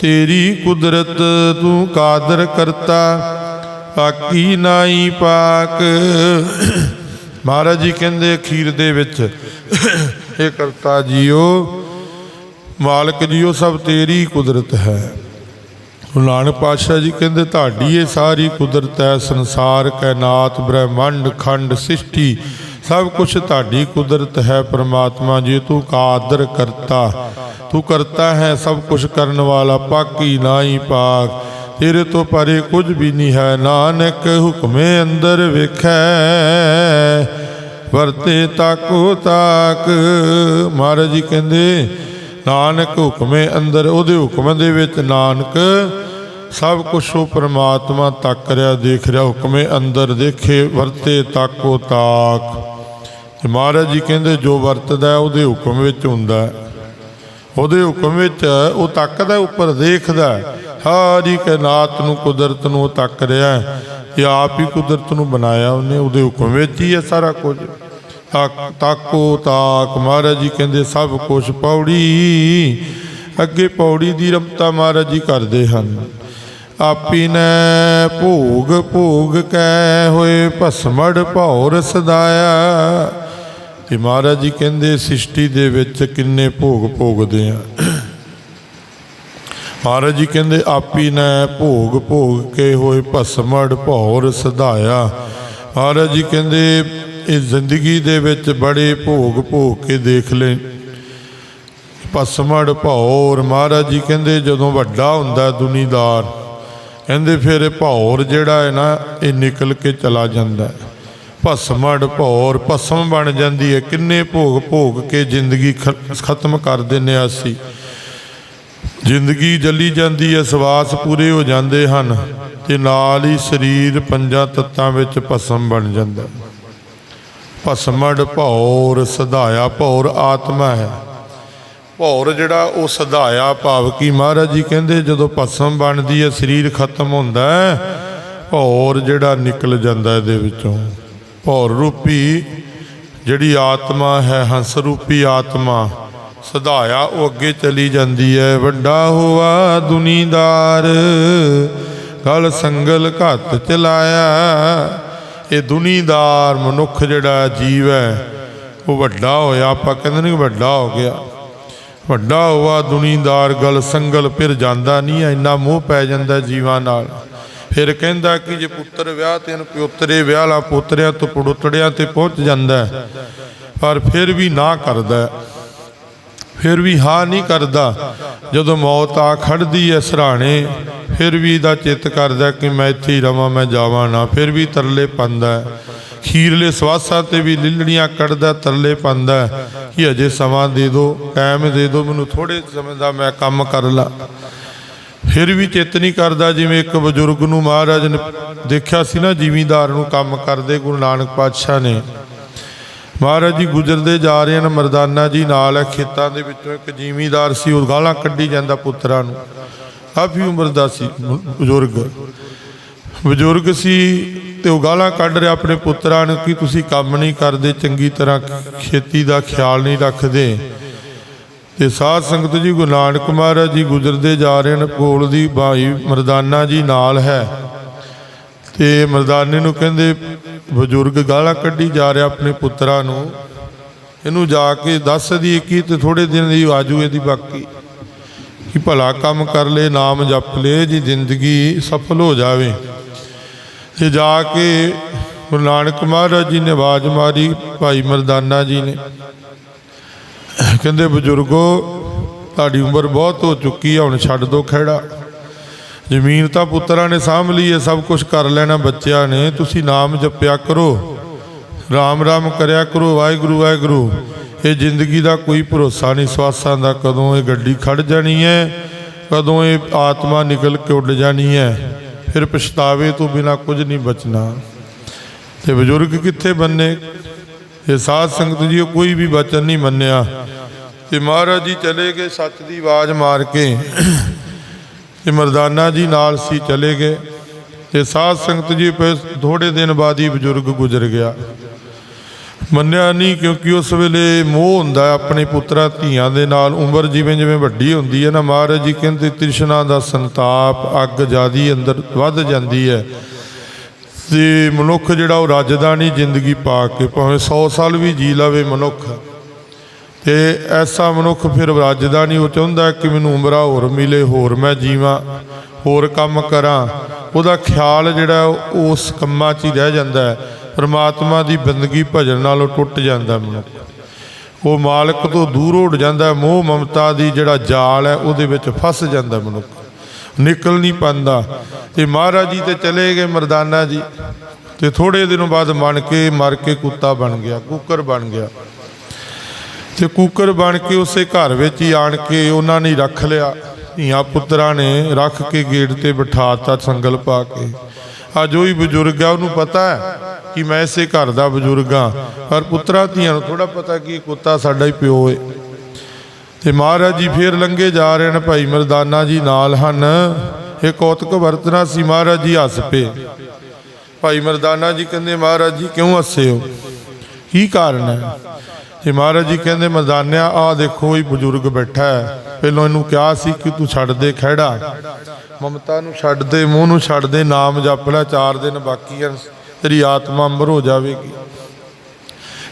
ਤੇਰੀ ਕੁਦਰਤ ਤੂੰ ਕਾਦਰ ਕਰਤਾ ਪਾਕੀ ਨਾਈ ਪਾਕ। ਮਹਾਰਾਜ ਜੀ ਕਹਿੰਦੇ, ਅਖੀਰ ਦੇ ਵਿੱਚ ਇਹ ਕਰਤਾ ਜੀਓ, ਮਾਲਕ ਜੀਓ, ਸਭ ਤੇਰੀ ਕੁਦਰਤ ਹੈ। ਗੁਰੂ ਨਾਨਕ ਪਾਤਸ਼ਾਹ ਜੀ ਕਹਿੰਦੇ, ਤੁਹਾਡੀ ਇਹ ਸਾਰੀ ਕੁਦਰਤ ਹੈ, ਸੰਸਾਰ, ਕਾਇਨਾਤ, ਬ੍ਰਹਿਮੰਡ, ਖੰਡ ਸ੍ਰਿਸ਼ਟੀ ਸਭ ਕੁਝ ਤੁਹਾਡੀ ਕੁਦਰਤ ਹੈ ਪ੍ਰਮਾਤਮਾ ਜੀ। ਤੂੰ ਕਾਦਰ ਕਰਤਾ, ਤੂੰ ਕਰਤਾ ਹੈ ਸਭ ਕੁਝ ਕਰਨ ਵਾਲਾ, ਪਾਕੀ ਨਾਹੀ ਪਾਕ ਤੇਰੇ ਤੋਂ ਪਰੇ ਕੁਝ ਵੀ ਨਹੀਂ ਹੈ, ਨਾਨਕ ਹੁਕਮੇ ਅੰਦਰ ਵੇਖੈ। ਵਰਤੇ ਤਾਕੋ ਤਾਕ। ਮਹਾਰਾਜ ਜੀ ਕਹਿੰਦੇ ਨਾਨਕ ਹੁਕਮੇ ਅੰਦਰ, ਉਹਦੇ ਹੁਕਮ ਦੇ ਵਿੱਚ ਨਾਨਕ ਸਭ ਕੁਝ ਉਹ ਪ੍ਰਮਾਤਮਾ ਤੱਕ ਰਿਹਾ ਦੇਖ ਰਿਹਾ, ਹੁਕਮੇ ਅੰਦਰ ਦੇਖੇ, ਵਰਤੇ ਤਾਕੋ ਤਾਕ। ਮਹਾਰਾਜ ਜੀ ਕਹਿੰਦੇ, ਜੋ ਵਰਤਦਾ ਉਹਦੇ ਹੁਕਮ ਵਿੱਚ ਹੁੰਦਾ ਉਹਦੇ ਹੁਕਮ ਵਿੱਚ ਉਹ ਤੱਕਦਾ ਉੱਪਰ ਦੇਖਦਾ ਹੈ। ਸਾਰੀ ਕਾਇਨਾਤ ਨੂੰ, ਕੁਦਰਤ ਨੂੰ ਉਹ ਤੱਕ ਰਿਹਾ ਹੈ। ਇਹ ਆਪ ਹੀ ਕੁਦਰਤ ਨੂੰ ਬਣਾਇਆ ਉਹਨੇ, ਉਹਦੇ ਹੁਕਮ ਵਿੱਚ ਹੀ ਹੈ ਸਾਰਾ ਕੁਝ। ਤਾਕ- ਤਾਕੋ ਤਾਕ, ਮਹਾਰਾਜ ਜੀ ਕਹਿੰਦੇ ਸਭ ਕੁਝ ਪੌੜੀ, ਅੱਗੇ ਪੌੜੀ ਦੀ ਰਮਤਾ ਮਹਾਰਾਜ ਜੀ ਕਰਦੇ ਹਨ। ਆਪੀ ਨੇ ਭੋਗ ਭੋਗ ਕੈ ਹੋਏ ਭਸਮੜ ਭੌਰ ਸਦਾਇਆ। ਤੇ ਮਹਾਰਾਜ ਜੀ ਕਹਿੰਦੇ ਸ੍ਰਿਸ਼ਟੀ ਦੇ ਵਿੱਚ ਕਿੰਨੇ ਭੋਗ ਭੋਗਦੇ ਆ। ਮਹਾਰਾਜ ਜੀ ਕਹਿੰਦੇ ਆਪੀ ਨੇ ਭੋਗ ਭੋਗ ਕੇ ਹੋਏ ਭਸਮੜ ਭੌਰ ਸਦਾਇਆ। ਮਹਾਰਾਜ ਜੀ ਕਹਿੰਦੇ ਇਹ ਜ਼ਿੰਦਗੀ ਦੇ ਵਿੱਚ ਬੜੇ ਭੋਗ ਭੋਗ ਕੇ ਦੇਖ ਲੈ। ਭਸਮੜ ਭੌਰ ਮਹਾਰਾਜ ਜੀ ਕਹਿੰਦੇ ਜਦੋਂ ਵੱਡਾ ਹੁੰਦਾ ਦੁਨੀਦਾਰ, ਕਹਿੰਦੇ ਫਿਰ ਇਹ ਭੌਰ ਜਿਹੜਾ ਹੈ ਨਾ, ਇਹ ਨਿਕਲ ਕੇ ਚਲਾ ਜਾਂਦਾ ਭਸਮੜ ਭੌਰ ਭਸਮ ਬਣ ਜਾਂਦੀ ਹੈ। ਕਿੰਨੇ ਭੋਗ ਭੋਗ ਕੇ ਜ਼ਿੰਦਗੀ ਖ- ਖਤਮ ਕਰ ਦਿੰਨੇ ਹਾਂ ਅਸੀਂ। ਜ਼ਿੰਦਗੀ ਜਲੀ ਜਾਂਦੀ ਹੈ, ਸਵਾਸ ਪੂਰੇ ਹੋ ਜਾਂਦੇ ਹਨ ਤੇ ਨਾਲ ਹੀ ਸਰੀਰ ਪੰਜਾਂ ਤੱਤਾਂ ਵਿੱਚ ਭਸਮ ਬਣ ਜਾਂਦਾ ਭਸਮੜ ਭੌਰ ਸਦਾਇਆ ਭੌਰ ਆਤਮਾ ਹੈ। ਭੌਰ ਜਿਹੜਾ ਉਹ ਸਦਾਇਆ ਭਾਵ ਕੀ ਮਹਾਰਾਜ ਜੀ ਕਹਿੰਦੇ, ਜਦੋਂ ਭਸਮ ਬਣਦੀ ਹੈ, ਸਰੀਰ ਖਤਮ ਹੁੰਦਾ ਹੈ, ਭੌਰ ਜਿਹੜਾ ਨਿਕਲ ਜਾਂਦਾ ਇਹਦੇ ਵਿੱਚੋਂ। ਭੌਰ ਰੂਪੀ ਜਿਹੜੀ ਆਤਮਾ ਹੈ, ਹੰਸ ਰੂਪੀ ਆਤਮਾ ਸਦਾਇਆ ਉਹ ਅੱਗੇ ਚਲੀ ਜਾਂਦੀ ਹੈ। ਵੱਡਾ ਹੋਆ ਦੁਨੀਦਾਰ, ਗਲ ਸੰਗਲ ਘੱਤ ਚਲਾਇਆ ਇਹ ਦੁਨੀਦਾਰ ਮਨੁੱਖ ਜਿਹੜਾ ਜੀਵ ਹੈ ਉਹ ਵੱਡਾ ਹੋਇਆ ਆਪਾਂ ਕਹਿੰਦੇ ਨਹੀਂ ਵੱਡਾ ਹੋ ਗਿਆ। ਵੱਡਾ ਹੋਆ ਦੁਨੀਦਾਰ ਗਲ ਸੰਗਲ ਫਿਰ ਜਾਂਦਾ ਨਹੀਂ ਹੈ, ਇੰਨਾ ਮੋਹ ਪੈ ਜਾਂਦਾ ਜੀਵਾਂ ਨਾਲ। ਫਿਰ ਕਹਿੰਦਾ ਕਿ ਜੇ ਪੁੱਤਰ ਵਿਆਹ ਤੇ ਪਿਓਤਰੇ ਵਿਆਹ ਲਾ ਪੋਤਰਿਆਂ ਤੋਂ ਪੜੋਤੜਿਆਂ ਤੇ ਪਹੁੰਚ ਜਾਂਦਾ ਪਰ ਫਿਰ ਵੀ ਨਾ ਕਰਦਾ ਫਿਰ ਵੀ ਹਾਂ ਨਹੀਂ ਕਰਦਾ। ਜਦੋਂ ਮੌਤ ਆ ਖੜਦੀ ਹੈ ਸਰਾਣੇ, ਫਿਰ ਵੀ ਦਾ ਚਿੱਤ ਕਰਦਾ ਕਿ ਮੈਂ ਇੱਥੇ ਹੀ ਰਵਾਂ, ਮੈਂ ਜਾਵਾਂ ਨਾ, ਫਿਰ ਵੀ ਤਰਲੇ ਪੰਦਾ ਖੀਰਲੇ ਸਵਾਸਾਂ ਤੇ ਵੀ ਲਿਲੜੀਆਂ ਕੱਢਦਾ, ਤਰਲੇ ਪੰਦਾ ਕਿ ਅਜੇ ਸਮਾਂ ਦੇ ਦਿਓ ਟਾਈਮ ਦੇ ਦਿਓ ਮੈਨੂੰ ਥੋੜੇ ਸਮੇਂ ਦਾ ਮੈਂ ਕੰਮ ਕਰ ਲਾਂ। ਫਿਰ ਵੀ ਚਿੱਤ ਨਹੀਂ ਕਰਦਾ, ਜਿਵੇਂ ਇੱਕ ਬਜ਼ੁਰਗ ਨੂੰ ਮਹਾਰਾਜ ਨੇ ਦੇਖਿਆ ਸੀ ਨਾ, ਜ਼ਿਮੀਂਦਾਰ ਨੂੰ ਕੰਮ ਕਰਦੇ, ਗੁਰੂ ਨਾਨਕ ਪਾਤਸ਼ਾਹ ਨੇ। ਮਹਾਰਾਜ ਜੀ ਗੁਜ਼ਰਦੇ ਜਾ ਰਹੇ ਹਨ, ਮਰਦਾਨਾ ਜੀ ਨਾਲ ਹੈ, ਖੇਤਾਂ ਦੇ ਵਿੱਚੋਂ ਇੱਕ ਜ਼ਿਮੀਦਾਰ ਸੀ, ਉਹ ਗਾਲਾਂ ਕੱਢੀ ਜਾਂਦਾ ਪੁੱਤਰਾਂ ਨੂੰ। ਕਾਫੀ ਉਮਰ ਦਾ ਸੀ ਬਜ਼ੁਰਗ। ਬਜ਼ੁਰਗ ਸੀ ਤੇ ਉਹ ਗਾਲਾਂ ਕੱਢ ਰਿਹਾ ਆਪਣੇ ਪੁੱਤਰਾਂ ਨੂੰ ਕਿ ਤੁਸੀਂ ਕੰਮ ਨਹੀਂ ਕਰਦੇ, ਚੰਗੀ ਤਰ੍ਹਾਂ ਖੇਤੀ ਦਾ ਖਿਆਲ ਨਹੀਂ ਰੱਖਦੇ। ਤੇ ਸਾਧ ਸੰਗਤ ਜੀ, ਗੁਰੂ ਨਾਨਕ ਮਹਾਰਾਜ ਜੀ ਗੁਜ਼ਰਦੇ ਜਾ ਰਹੇ ਹਨ, ਕੋਲ ਦੀ ਭਾਈ ਮਰਦਾਨਾ ਜੀ ਨਾਲ ਹੈ। ਤੇ ਮਰਦਾਨੇ ਨੂੰ ਕਹਿੰਦੇ ਬਜ਼ੁਰਗ ਗਾਲਾਂ ਕੱਢੀ ਜਾ ਰਿਹਾ ਆਪਣੇ ਪੁੱਤਰਾਂ ਨੂੰ। ਇਹਨੂੰ ਜਾ ਕੇ ਦੱਸ ਦੀ ਕੀ ਤੇ ਥੋੜੇ ਦਿਨ ਦੀ ਆਜੂ ਇਹਦੀ ਬਾਕੀ। ਕਿ ਭਲਾ ਕੰਮ ਕਰ ਲੈ, ਨਾਮ ਜਪ ਲੈ ਜੀ ਜ਼ਿੰਦਗੀ ਸਫਲ ਹੋ ਜਾਵੇ। ਤੇ ਜਾ ਕੇ ਗੁਰੂ ਨਾਨਕ ਮਹਾਰਾਜ ਜੀ ਨੇ ਆਵਾਜ਼ ਮਾਰੀ, ਭਾਈ ਮਰਦਾਨਾ ਜੀ ਨੇ। ਕਹਿੰਦੇ, ਬਜ਼ੁਰਗੋ, ਤੁਹਾਡੀ ਉਮਰ ਬਹੁਤ ਹੋ ਚੁੱਕੀ ਹੈ ਹੁਣ ਛੱਡ ਦਿਓ ਖਹਿੜਾ। ਜ਼ਮੀਨ ਤਾਂ ਪੁੱਤਰਾਂ ਨੇ ਸਾਂਭ ਲਈ ਹੈ, ਸਭ ਕੁਝ ਕਰ ਲੈਣਾ ਬੱਚਿਆਂ ਨੇ, ਤੁਸੀਂ ਨਾਮ ਜਪਿਆ ਕਰੋ। ਰਾਮ ਰਾਮ ਕਰਿਆ ਕਰੋ, ਵਾਹਿਗੁਰੂ ਵਾਹਿਗੁਰੂ। ਇਹ ਜ਼ਿੰਦਗੀ ਦਾ ਕੋਈ ਭਰੋਸਾ ਨਹੀਂ, ਸਵਾਸਾਂ ਦਾ ਕਦੋਂ ਇਹ ਗੱਡੀ ਖੜ ਜਾਣੀ ਹੈ, ਕਦੋਂ ਇਹ ਆਤਮਾ ਨਿਕਲ ਕੇ ਉੱਡ ਜਾਣੀ ਹੈ। ਫਿਰ ਪਛਤਾਵੇ ਤੋਂ ਬਿਨਾ ਕੁਝ ਨਹੀਂ ਬਚਣਾ। ਤੇ ਬਜ਼ੁਰਗ ਕਿੱਥੇ ਬੰਨੇ? ਇਹ ਸਾਧ ਸੰਗਤ ਜੀ ਕੋਈ ਵੀ ਬਚਨ ਨਹੀਂ ਮੰਨਿਆ। ਤੇ ਮਹਾਰਾਜ ਜੀ ਚਲੇ ਗਏ, ਸੱਚ ਦੀ ਆਵਾਜ਼ ਮਾਰ ਕੇ। ਤੇ ਮਰਦਾਨਾ ਜੀ ਨਾਲ ਸੀ ਚਲੇ ਗਏ ਤੇ ਸਾਧ ਸੰਗਤ ਜੀ ਪਏ ਥੋੜੇ ਦਿਨ ਬਾਅਦ ਹੀ ਬਜ਼ੁਰਗ ਗੁਜ਼ਰ ਗਿਆ। ਮੰਨਿਆ ਨਹੀਂ ਕਿਉਂਕਿ ਉਸ ਵੇਲੇ ਮੋਹ ਹੁੰਦਾ ਆਪਣੇ ਪੁੱਤਰਾਂ ਧੀਆਂ ਦੇ ਨਾਲ। ਉਮਰ ਜਿਵੇਂ ਜਿਵੇਂ ਵੱਡੀ ਹੁੰਦੀ ਹੈ ਨਾ, ਮਹਾਰਾਜ ਜੀ ਕਹਿੰਦੇ ਤ੍ਰਿਸ਼ਨਾ ਦਾ ਸੰਤਾਪ ਅੱਗ ਜਿਆਦੀ ਅੰਦਰ ਵੱਧ ਜਾਂਦੀ ਹੈ ਤੇ ਮਨੁੱਖ ਜਿਹੜਾ ਉਹ ਰੱਜਦਾ ਨਹੀਂ, ਜ਼ਿੰਦਗੀ ਪਾ ਕੇ, ਭਾਵੇਂ 100 ਸਾਲ ਵੀ ਜੀ ਲਵੇ ਮਨੁੱਖ। ਤੇ ਐਸਾ ਮਨੁੱਖ ਫਿਰ ਰੱਜਦਾ ਨਹੀਂ, ਉਹ ਚਾਹੁੰਦਾ ਕਿ ਮੈਨੂੰ ਉਮਰਾ ਹੋਰ ਮਿਲੇ, ਹੋਰ ਮੈਂ ਜੀਵਾਂ, ਹੋਰ ਕੰਮ ਕਰਾਂ। ਉਹਦਾ ਖਿਆਲ ਜਿਹੜਾ ਉਸ ਕੰਮਾਂ 'ਚ ਹੀ ਰਹਿ ਜਾਂਦਾ ਹੈ। ਪਰਮਾਤਮਾ ਦੀ ਬੰਦਗੀ ਭਜਨ ਨਾਲੋਂ ਟੁੱਟ ਜਾਂਦਾ ਮਨੁੱਖ। ਉਹ ਮਾਲਕ ਤੋਂ ਦੂਰ ਉੱਡ ਜਾਂਦਾ ਮੋਹ ਮਮਤਾ ਦੀ ਜਿਹੜਾ ਜਾਲ ਹੈ, ਉਹਦੇ ਵਿੱਚ ਫਸ ਜਾਂਦਾ ਮਨੁੱਖ। ਨਿਕਲ ਨਹੀਂ ਪਾਉਂਦਾ। ਤੇ ਮਹਾਰਾਜ ਜੀ ਤੇ ਚਲੇ ਗਏ ਮਰਦਾਨਾ ਜੀ। ਤੇ ਥੋੜੇ ਦਿਨੋਂ ਬਾਅਦ ਮਣ ਕੇ ਮਰ ਕੇ ਕੁੱਤਾ ਬਣ ਗਿਆ, ਕੁੱਕਰ ਬਣ ਗਿਆ। ਤੇ ਕੁੱਕਰ ਬਣ ਕੇ ਉਸੇ ਘਰ ਵਿੱਚ ਹੀ ਆਣ ਕੇ ਉਹਨਾਂ ਨੇ ਰੱਖ ਲਿਆ, ਧੀਆਂ ਪੁੱਤਰਾਂ ਨੇ ਰੱਖ ਕੇ ਗੇਟ ਤੇ ਬਿਠਾਤਾ ਸੰਗਲ ਪਾ ਕੇ। ਅੱਜ ਉਹ ਹੀ ਬਜ਼ੁਰਗ ਆ, ਉਹਨੂੰ ਪਤਾ ਹੈ ਕਿ ਮੈਂ ਇਸੇ ਘਰ ਦਾ ਬਜ਼ੁਰਗ ਆ ਪਰ ਪੁੱਤਰਾਂ, ਧੀਆਂ ਨੂੰ ਥੋੜਾ ਪਤਾ ਕਿ ਕੁੱਤਾ ਸਾਡਾ ਹੀ ਪਿਓ ਏ। ਤੇ ਮਹਾਰਾਜ ਜੀ ਫੇਰ ਲੰਘੇ ਜਾ ਰਹੇ ਨੇ, ਭਾਈ ਮਰਦਾਨਾ ਜੀ ਨਾਲ ਹਨ। ਇਹ ਕੌਤਕ ਵਰਤਨਾ ਸੀ, ਮਹਾਰਾਜ ਜੀ ਹੱਸ ਪਏ। ਭਾਈ ਮਰਦਾਨਾ ਜੀ ਕਹਿੰਦੇ, ਮਹਾਰਾਜ ਜੀ ਕਿਉਂ ਹੱਸੇ ਹੋ? ਕੀ ਕਾਰਨ ਹੈ? ਤੇ ਮਹਾਰਾਜ ਜੀ ਕਹਿੰਦੇ, ਮਰਦਾਨਿਆ ਆ ਦੇਖੋ, ਇਹ ਬਜ਼ੁਰਗ ਬੈਠਾ ਹੈ। ਪਹਿਲਾਂ ਇਹਨੂੰ ਕਿਹਾ ਸੀ ਕਿ ਤੂੰ ਛੱਡ ਦੇ ਖਹਿੜਾ। ਮਮਤਾ ਨੂੰ ਛੱਡ ਦੇ, ਮੂੰਹ ਨੂੰ ਛੱਡ ਦੇ, ਨਾਮ ਜਪ ਲੈ, ਚਾਰ ਦਿਨ ਬਾਕੀ ਹਨ। ਤੇਰੀ ਆਤਮਾ ਅੰਬਰ ਹੋ ਜਾਵੇਗੀ।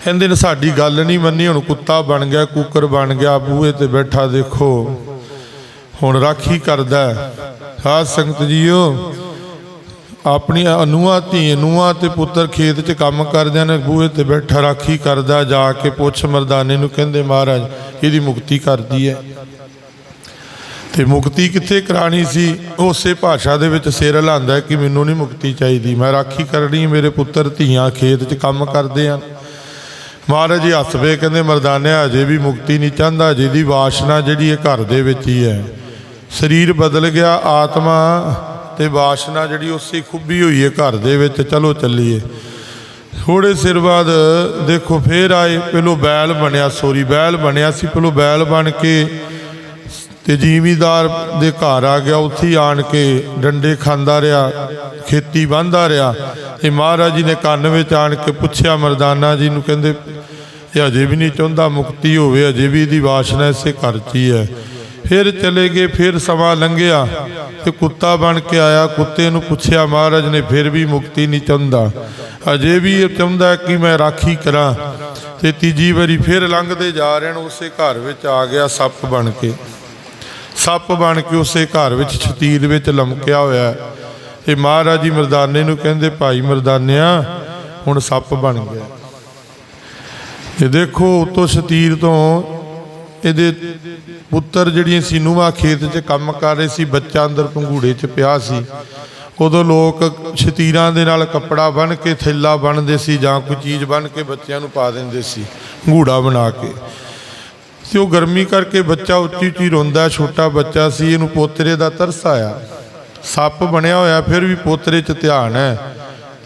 ਕਹਿੰਦੇ ਨੇ, ਸਾਡੀ ਗੱਲ ਨਹੀਂ ਮੰਨੀ, ਹੁਣ ਕੁੱਤਾ ਬਣ ਗਿਆ, ਕੁੱਕਰ ਬਣ ਗਿਆ, ਬੂਹੇ ਤੇ ਬੈਠਾ, ਦੇਖੋ। ਹੁਣ ਰਾਖੀ ਕਰਦਾ ਹੈ। ਸਾਧ ਸੰਗਤ ਜੀਓ ਆਪਣੀ ਅਨੂਆ ਧੀ ਨੂਆ ਤੇ ਪੁੱਤਰ ਖੇਤ 'ਚ ਕੰਮ ਕਰਦਿਆਂ ਨੇ ਬੂਹੇ ਤੇ ਬੈਠਾ ਰਾਖੀ ਕਰਦਾ ਜਾ ਕੇ ਪੁੱਛ ਮਰਦਾਨੇ ਨੂੰ ਕਹਿੰਦੇ, ਮਹਾਰਾਜ, ਇਹਦੀ ਮੁਕਤੀ ਕਰਦੀ ਹੈ। ਤੇ ਮੁਕਤੀ ਕਿੱਥੇ ਕਰਾਣੀ ਸੀ? ਉਸੇ ਭਾਸ਼ਾ ਦੇ ਵਿੱਚ ਸਿਰ ਹਿਲਾਉਂਦਾ ਕਿ ਮੈਨੂੰ ਨਹੀਂ ਮੁਕਤੀ ਚਾਹੀਦੀ। ਮੈਂ ਰਾਖੀ ਕਰਨੀ ਮੇਰੇ ਪੁੱਤਰ ਧੀਆਂ ਖੇਤ 'ਚ ਕੰਮ ਕਰਦੇ ਆ ਮਹਾਰਾਜ ਜੀ ਹੱਸ ਕਹਿੰਦੇ ਮਰਦਾਨਿਆ ਅਜੇ ਵੀ ਮੁਕਤੀ ਨਹੀਂ ਚਾਹੁੰਦਾ, ਜਿਹਦੀ ਵਾਸ਼ਨਾ ਜਿਹੜੀ ਇਹ ਘਰ ਦੇ ਵਿੱਚ ਹੀ ਹੈ। ਸਰੀਰ ਬਦਲ ਗਿਆ, ਆਤਮਾ ਤੇ ਵਾਸ਼ਨਾ ਜਿਹੜੀ ਉਸੇ ਖੁੱਬੀ ਹੋਈ ਹੈ ਘਰ ਦੇ ਵਿੱਚ। ਚਲੋ ਚੱਲੀਏ। ਥੋੜੇ ਸਿਰ ਬਾਅਦ ਦੇਖੋ ਫੇਰ ਆਏ, ਪਹਿਲੋ ਬੈਲ ਬਣਿਆ, ਸੋਰੀ, ਬੈਲ ਬਣਿਆ ਸੀ, ਪਹਿਲੋ ਬੈਲ ਬਣ ਕੇ ਤੇ ਜ਼ਿਮੀਦਾਰ ਦੇ ਘਰ ਆ ਗਿਆ, ਉੱਥੇ ਆਣ ਕੇ ਡੰਡੇ ਖਾਂਦਾ ਰਿਹਾ, ਖੇਤੀ ਵਾਹੁੰਦਾ ਰਿਹਾ। ਤੇ ਮਹਾਰਾਜ ਜੀ ਨੇ ਕੰਨ ਵਿੱਚ ਆਣ ਕੇ ਪੁੱਛਿਆ, ਮਰਦਾਨਾ ਜੀ ਨੂੰ ਕਹਿੰਦੇ, ਇਹ ਅਜੇ ਵੀ ਨਹੀਂ ਚਾਹੁੰਦਾ ਮੁਕਤੀ ਹੋਵੇ ਅਜੇ ਵੀ ਇਹਦੀ ਵਾਸ਼ਨਾ ਇਸੇ ਘਰ 'ਚ ਹੀ ਹੈ। ਫਿਰ ਚਲੇ ਗਏ, ਫਿਰ ਸਮਾਂ ਲੰਘਿਆ ਤੇ ਕੁੱਤਾ ਬਣ ਕੇ ਆਇਆ। ਕੁੱਤੇ ਨੂੰ ਪੁੱਛਿਆ, ਮਹਾਰਾਜ ਨੇ ਫਿਰ ਵੀ ਮੁਕਤੀ ਨਹੀਂ ਚਾਹੁੰਦਾ। ਅਜੇ ਵੀ ਇਹ ਚਾਹੁੰਦਾ ਕਿ ਮੈਂ ਰਾਖੀ ਕਰਾਂ। ਤੇ ਤੀਜੀ ਵਾਰੀ ਫਿਰ ਲੰਘਦੇ ਜਾ ਰਹੇ ਨੇ, ਉਸੇ ਘਰ ਵਿੱਚ ਆ ਗਿਆ ਸੱਪ ਬਣ ਕੇ। ਸੱਪ ਬਣ ਕੇ ਉਸੇ ਘਰ ਵਿੱਚ ਛਤੀਰ ਵਿੱਚ ਲਮਕਿਆ ਹੋਇਆ ਹੈ। ਤੇ ਮਹਾਰਾਜ ਜੀ ਮਰਦਾਨੇ ਨੂੰ ਕਹਿੰਦੇ, ਭਾਈ ਮਰਦਾਨਿਆ, ਹੁਣ ਸੱਪ ਬਣ ਗਿਆ। ਇਹ ਦੇਖੋ, ਉਤੋਂ ਛਤੀਰ ਤੋਂ ਇਹਦੇ ਪੁੱਤਰ ਜਿਹੜੀਆਂ ਸੀ ਖੇਤ 'ਚ ਕੰਮ ਕਰ ਰਹੇ ਸੀ, ਬੱਚਾ ਅੰਦਰ ਪੰਘੂੜੇ 'ਚ ਪਿਆ ਸੀ। ਉਦੋਂ ਲੋਕ ਛਤੀਰਾਂ ਦੇ ਨਾਲ ਕੱਪੜਾ ਬੰਨ ਕੇ, ਥੈਲਾ ਬੰਨਦੇ ਸੀ ਜਾਂ ਕੋਈ ਚੀਜ਼ ਬੰਨ ਕੇ ਬੱਚਿਆਂ ਨੂੰ ਪਾ ਦਿੰਦੇ ਸੀ, ਪੰਘੂੜਾ ਬਣਾ ਕੇ। ਤੇ ਉਹ ਗਰਮੀ ਕਰਕੇ ਬੱਚਾ ਉੱਚੀ ਉੱਚੀ ਰੋਂਦਾ, ਛੋਟਾ ਬੱਚਾ ਸੀ, ਇਹਨੂੰ ਪੋਤਰੇ ਦਾ ਤਰਸ ਆਇਆ। ਸੱਪ ਬਣਿਆ ਹੋਇਆ, ਫਿਰ ਵੀ ਪੋਤਰੇ 'ਚ ਧਿਆਨ ਹੈ।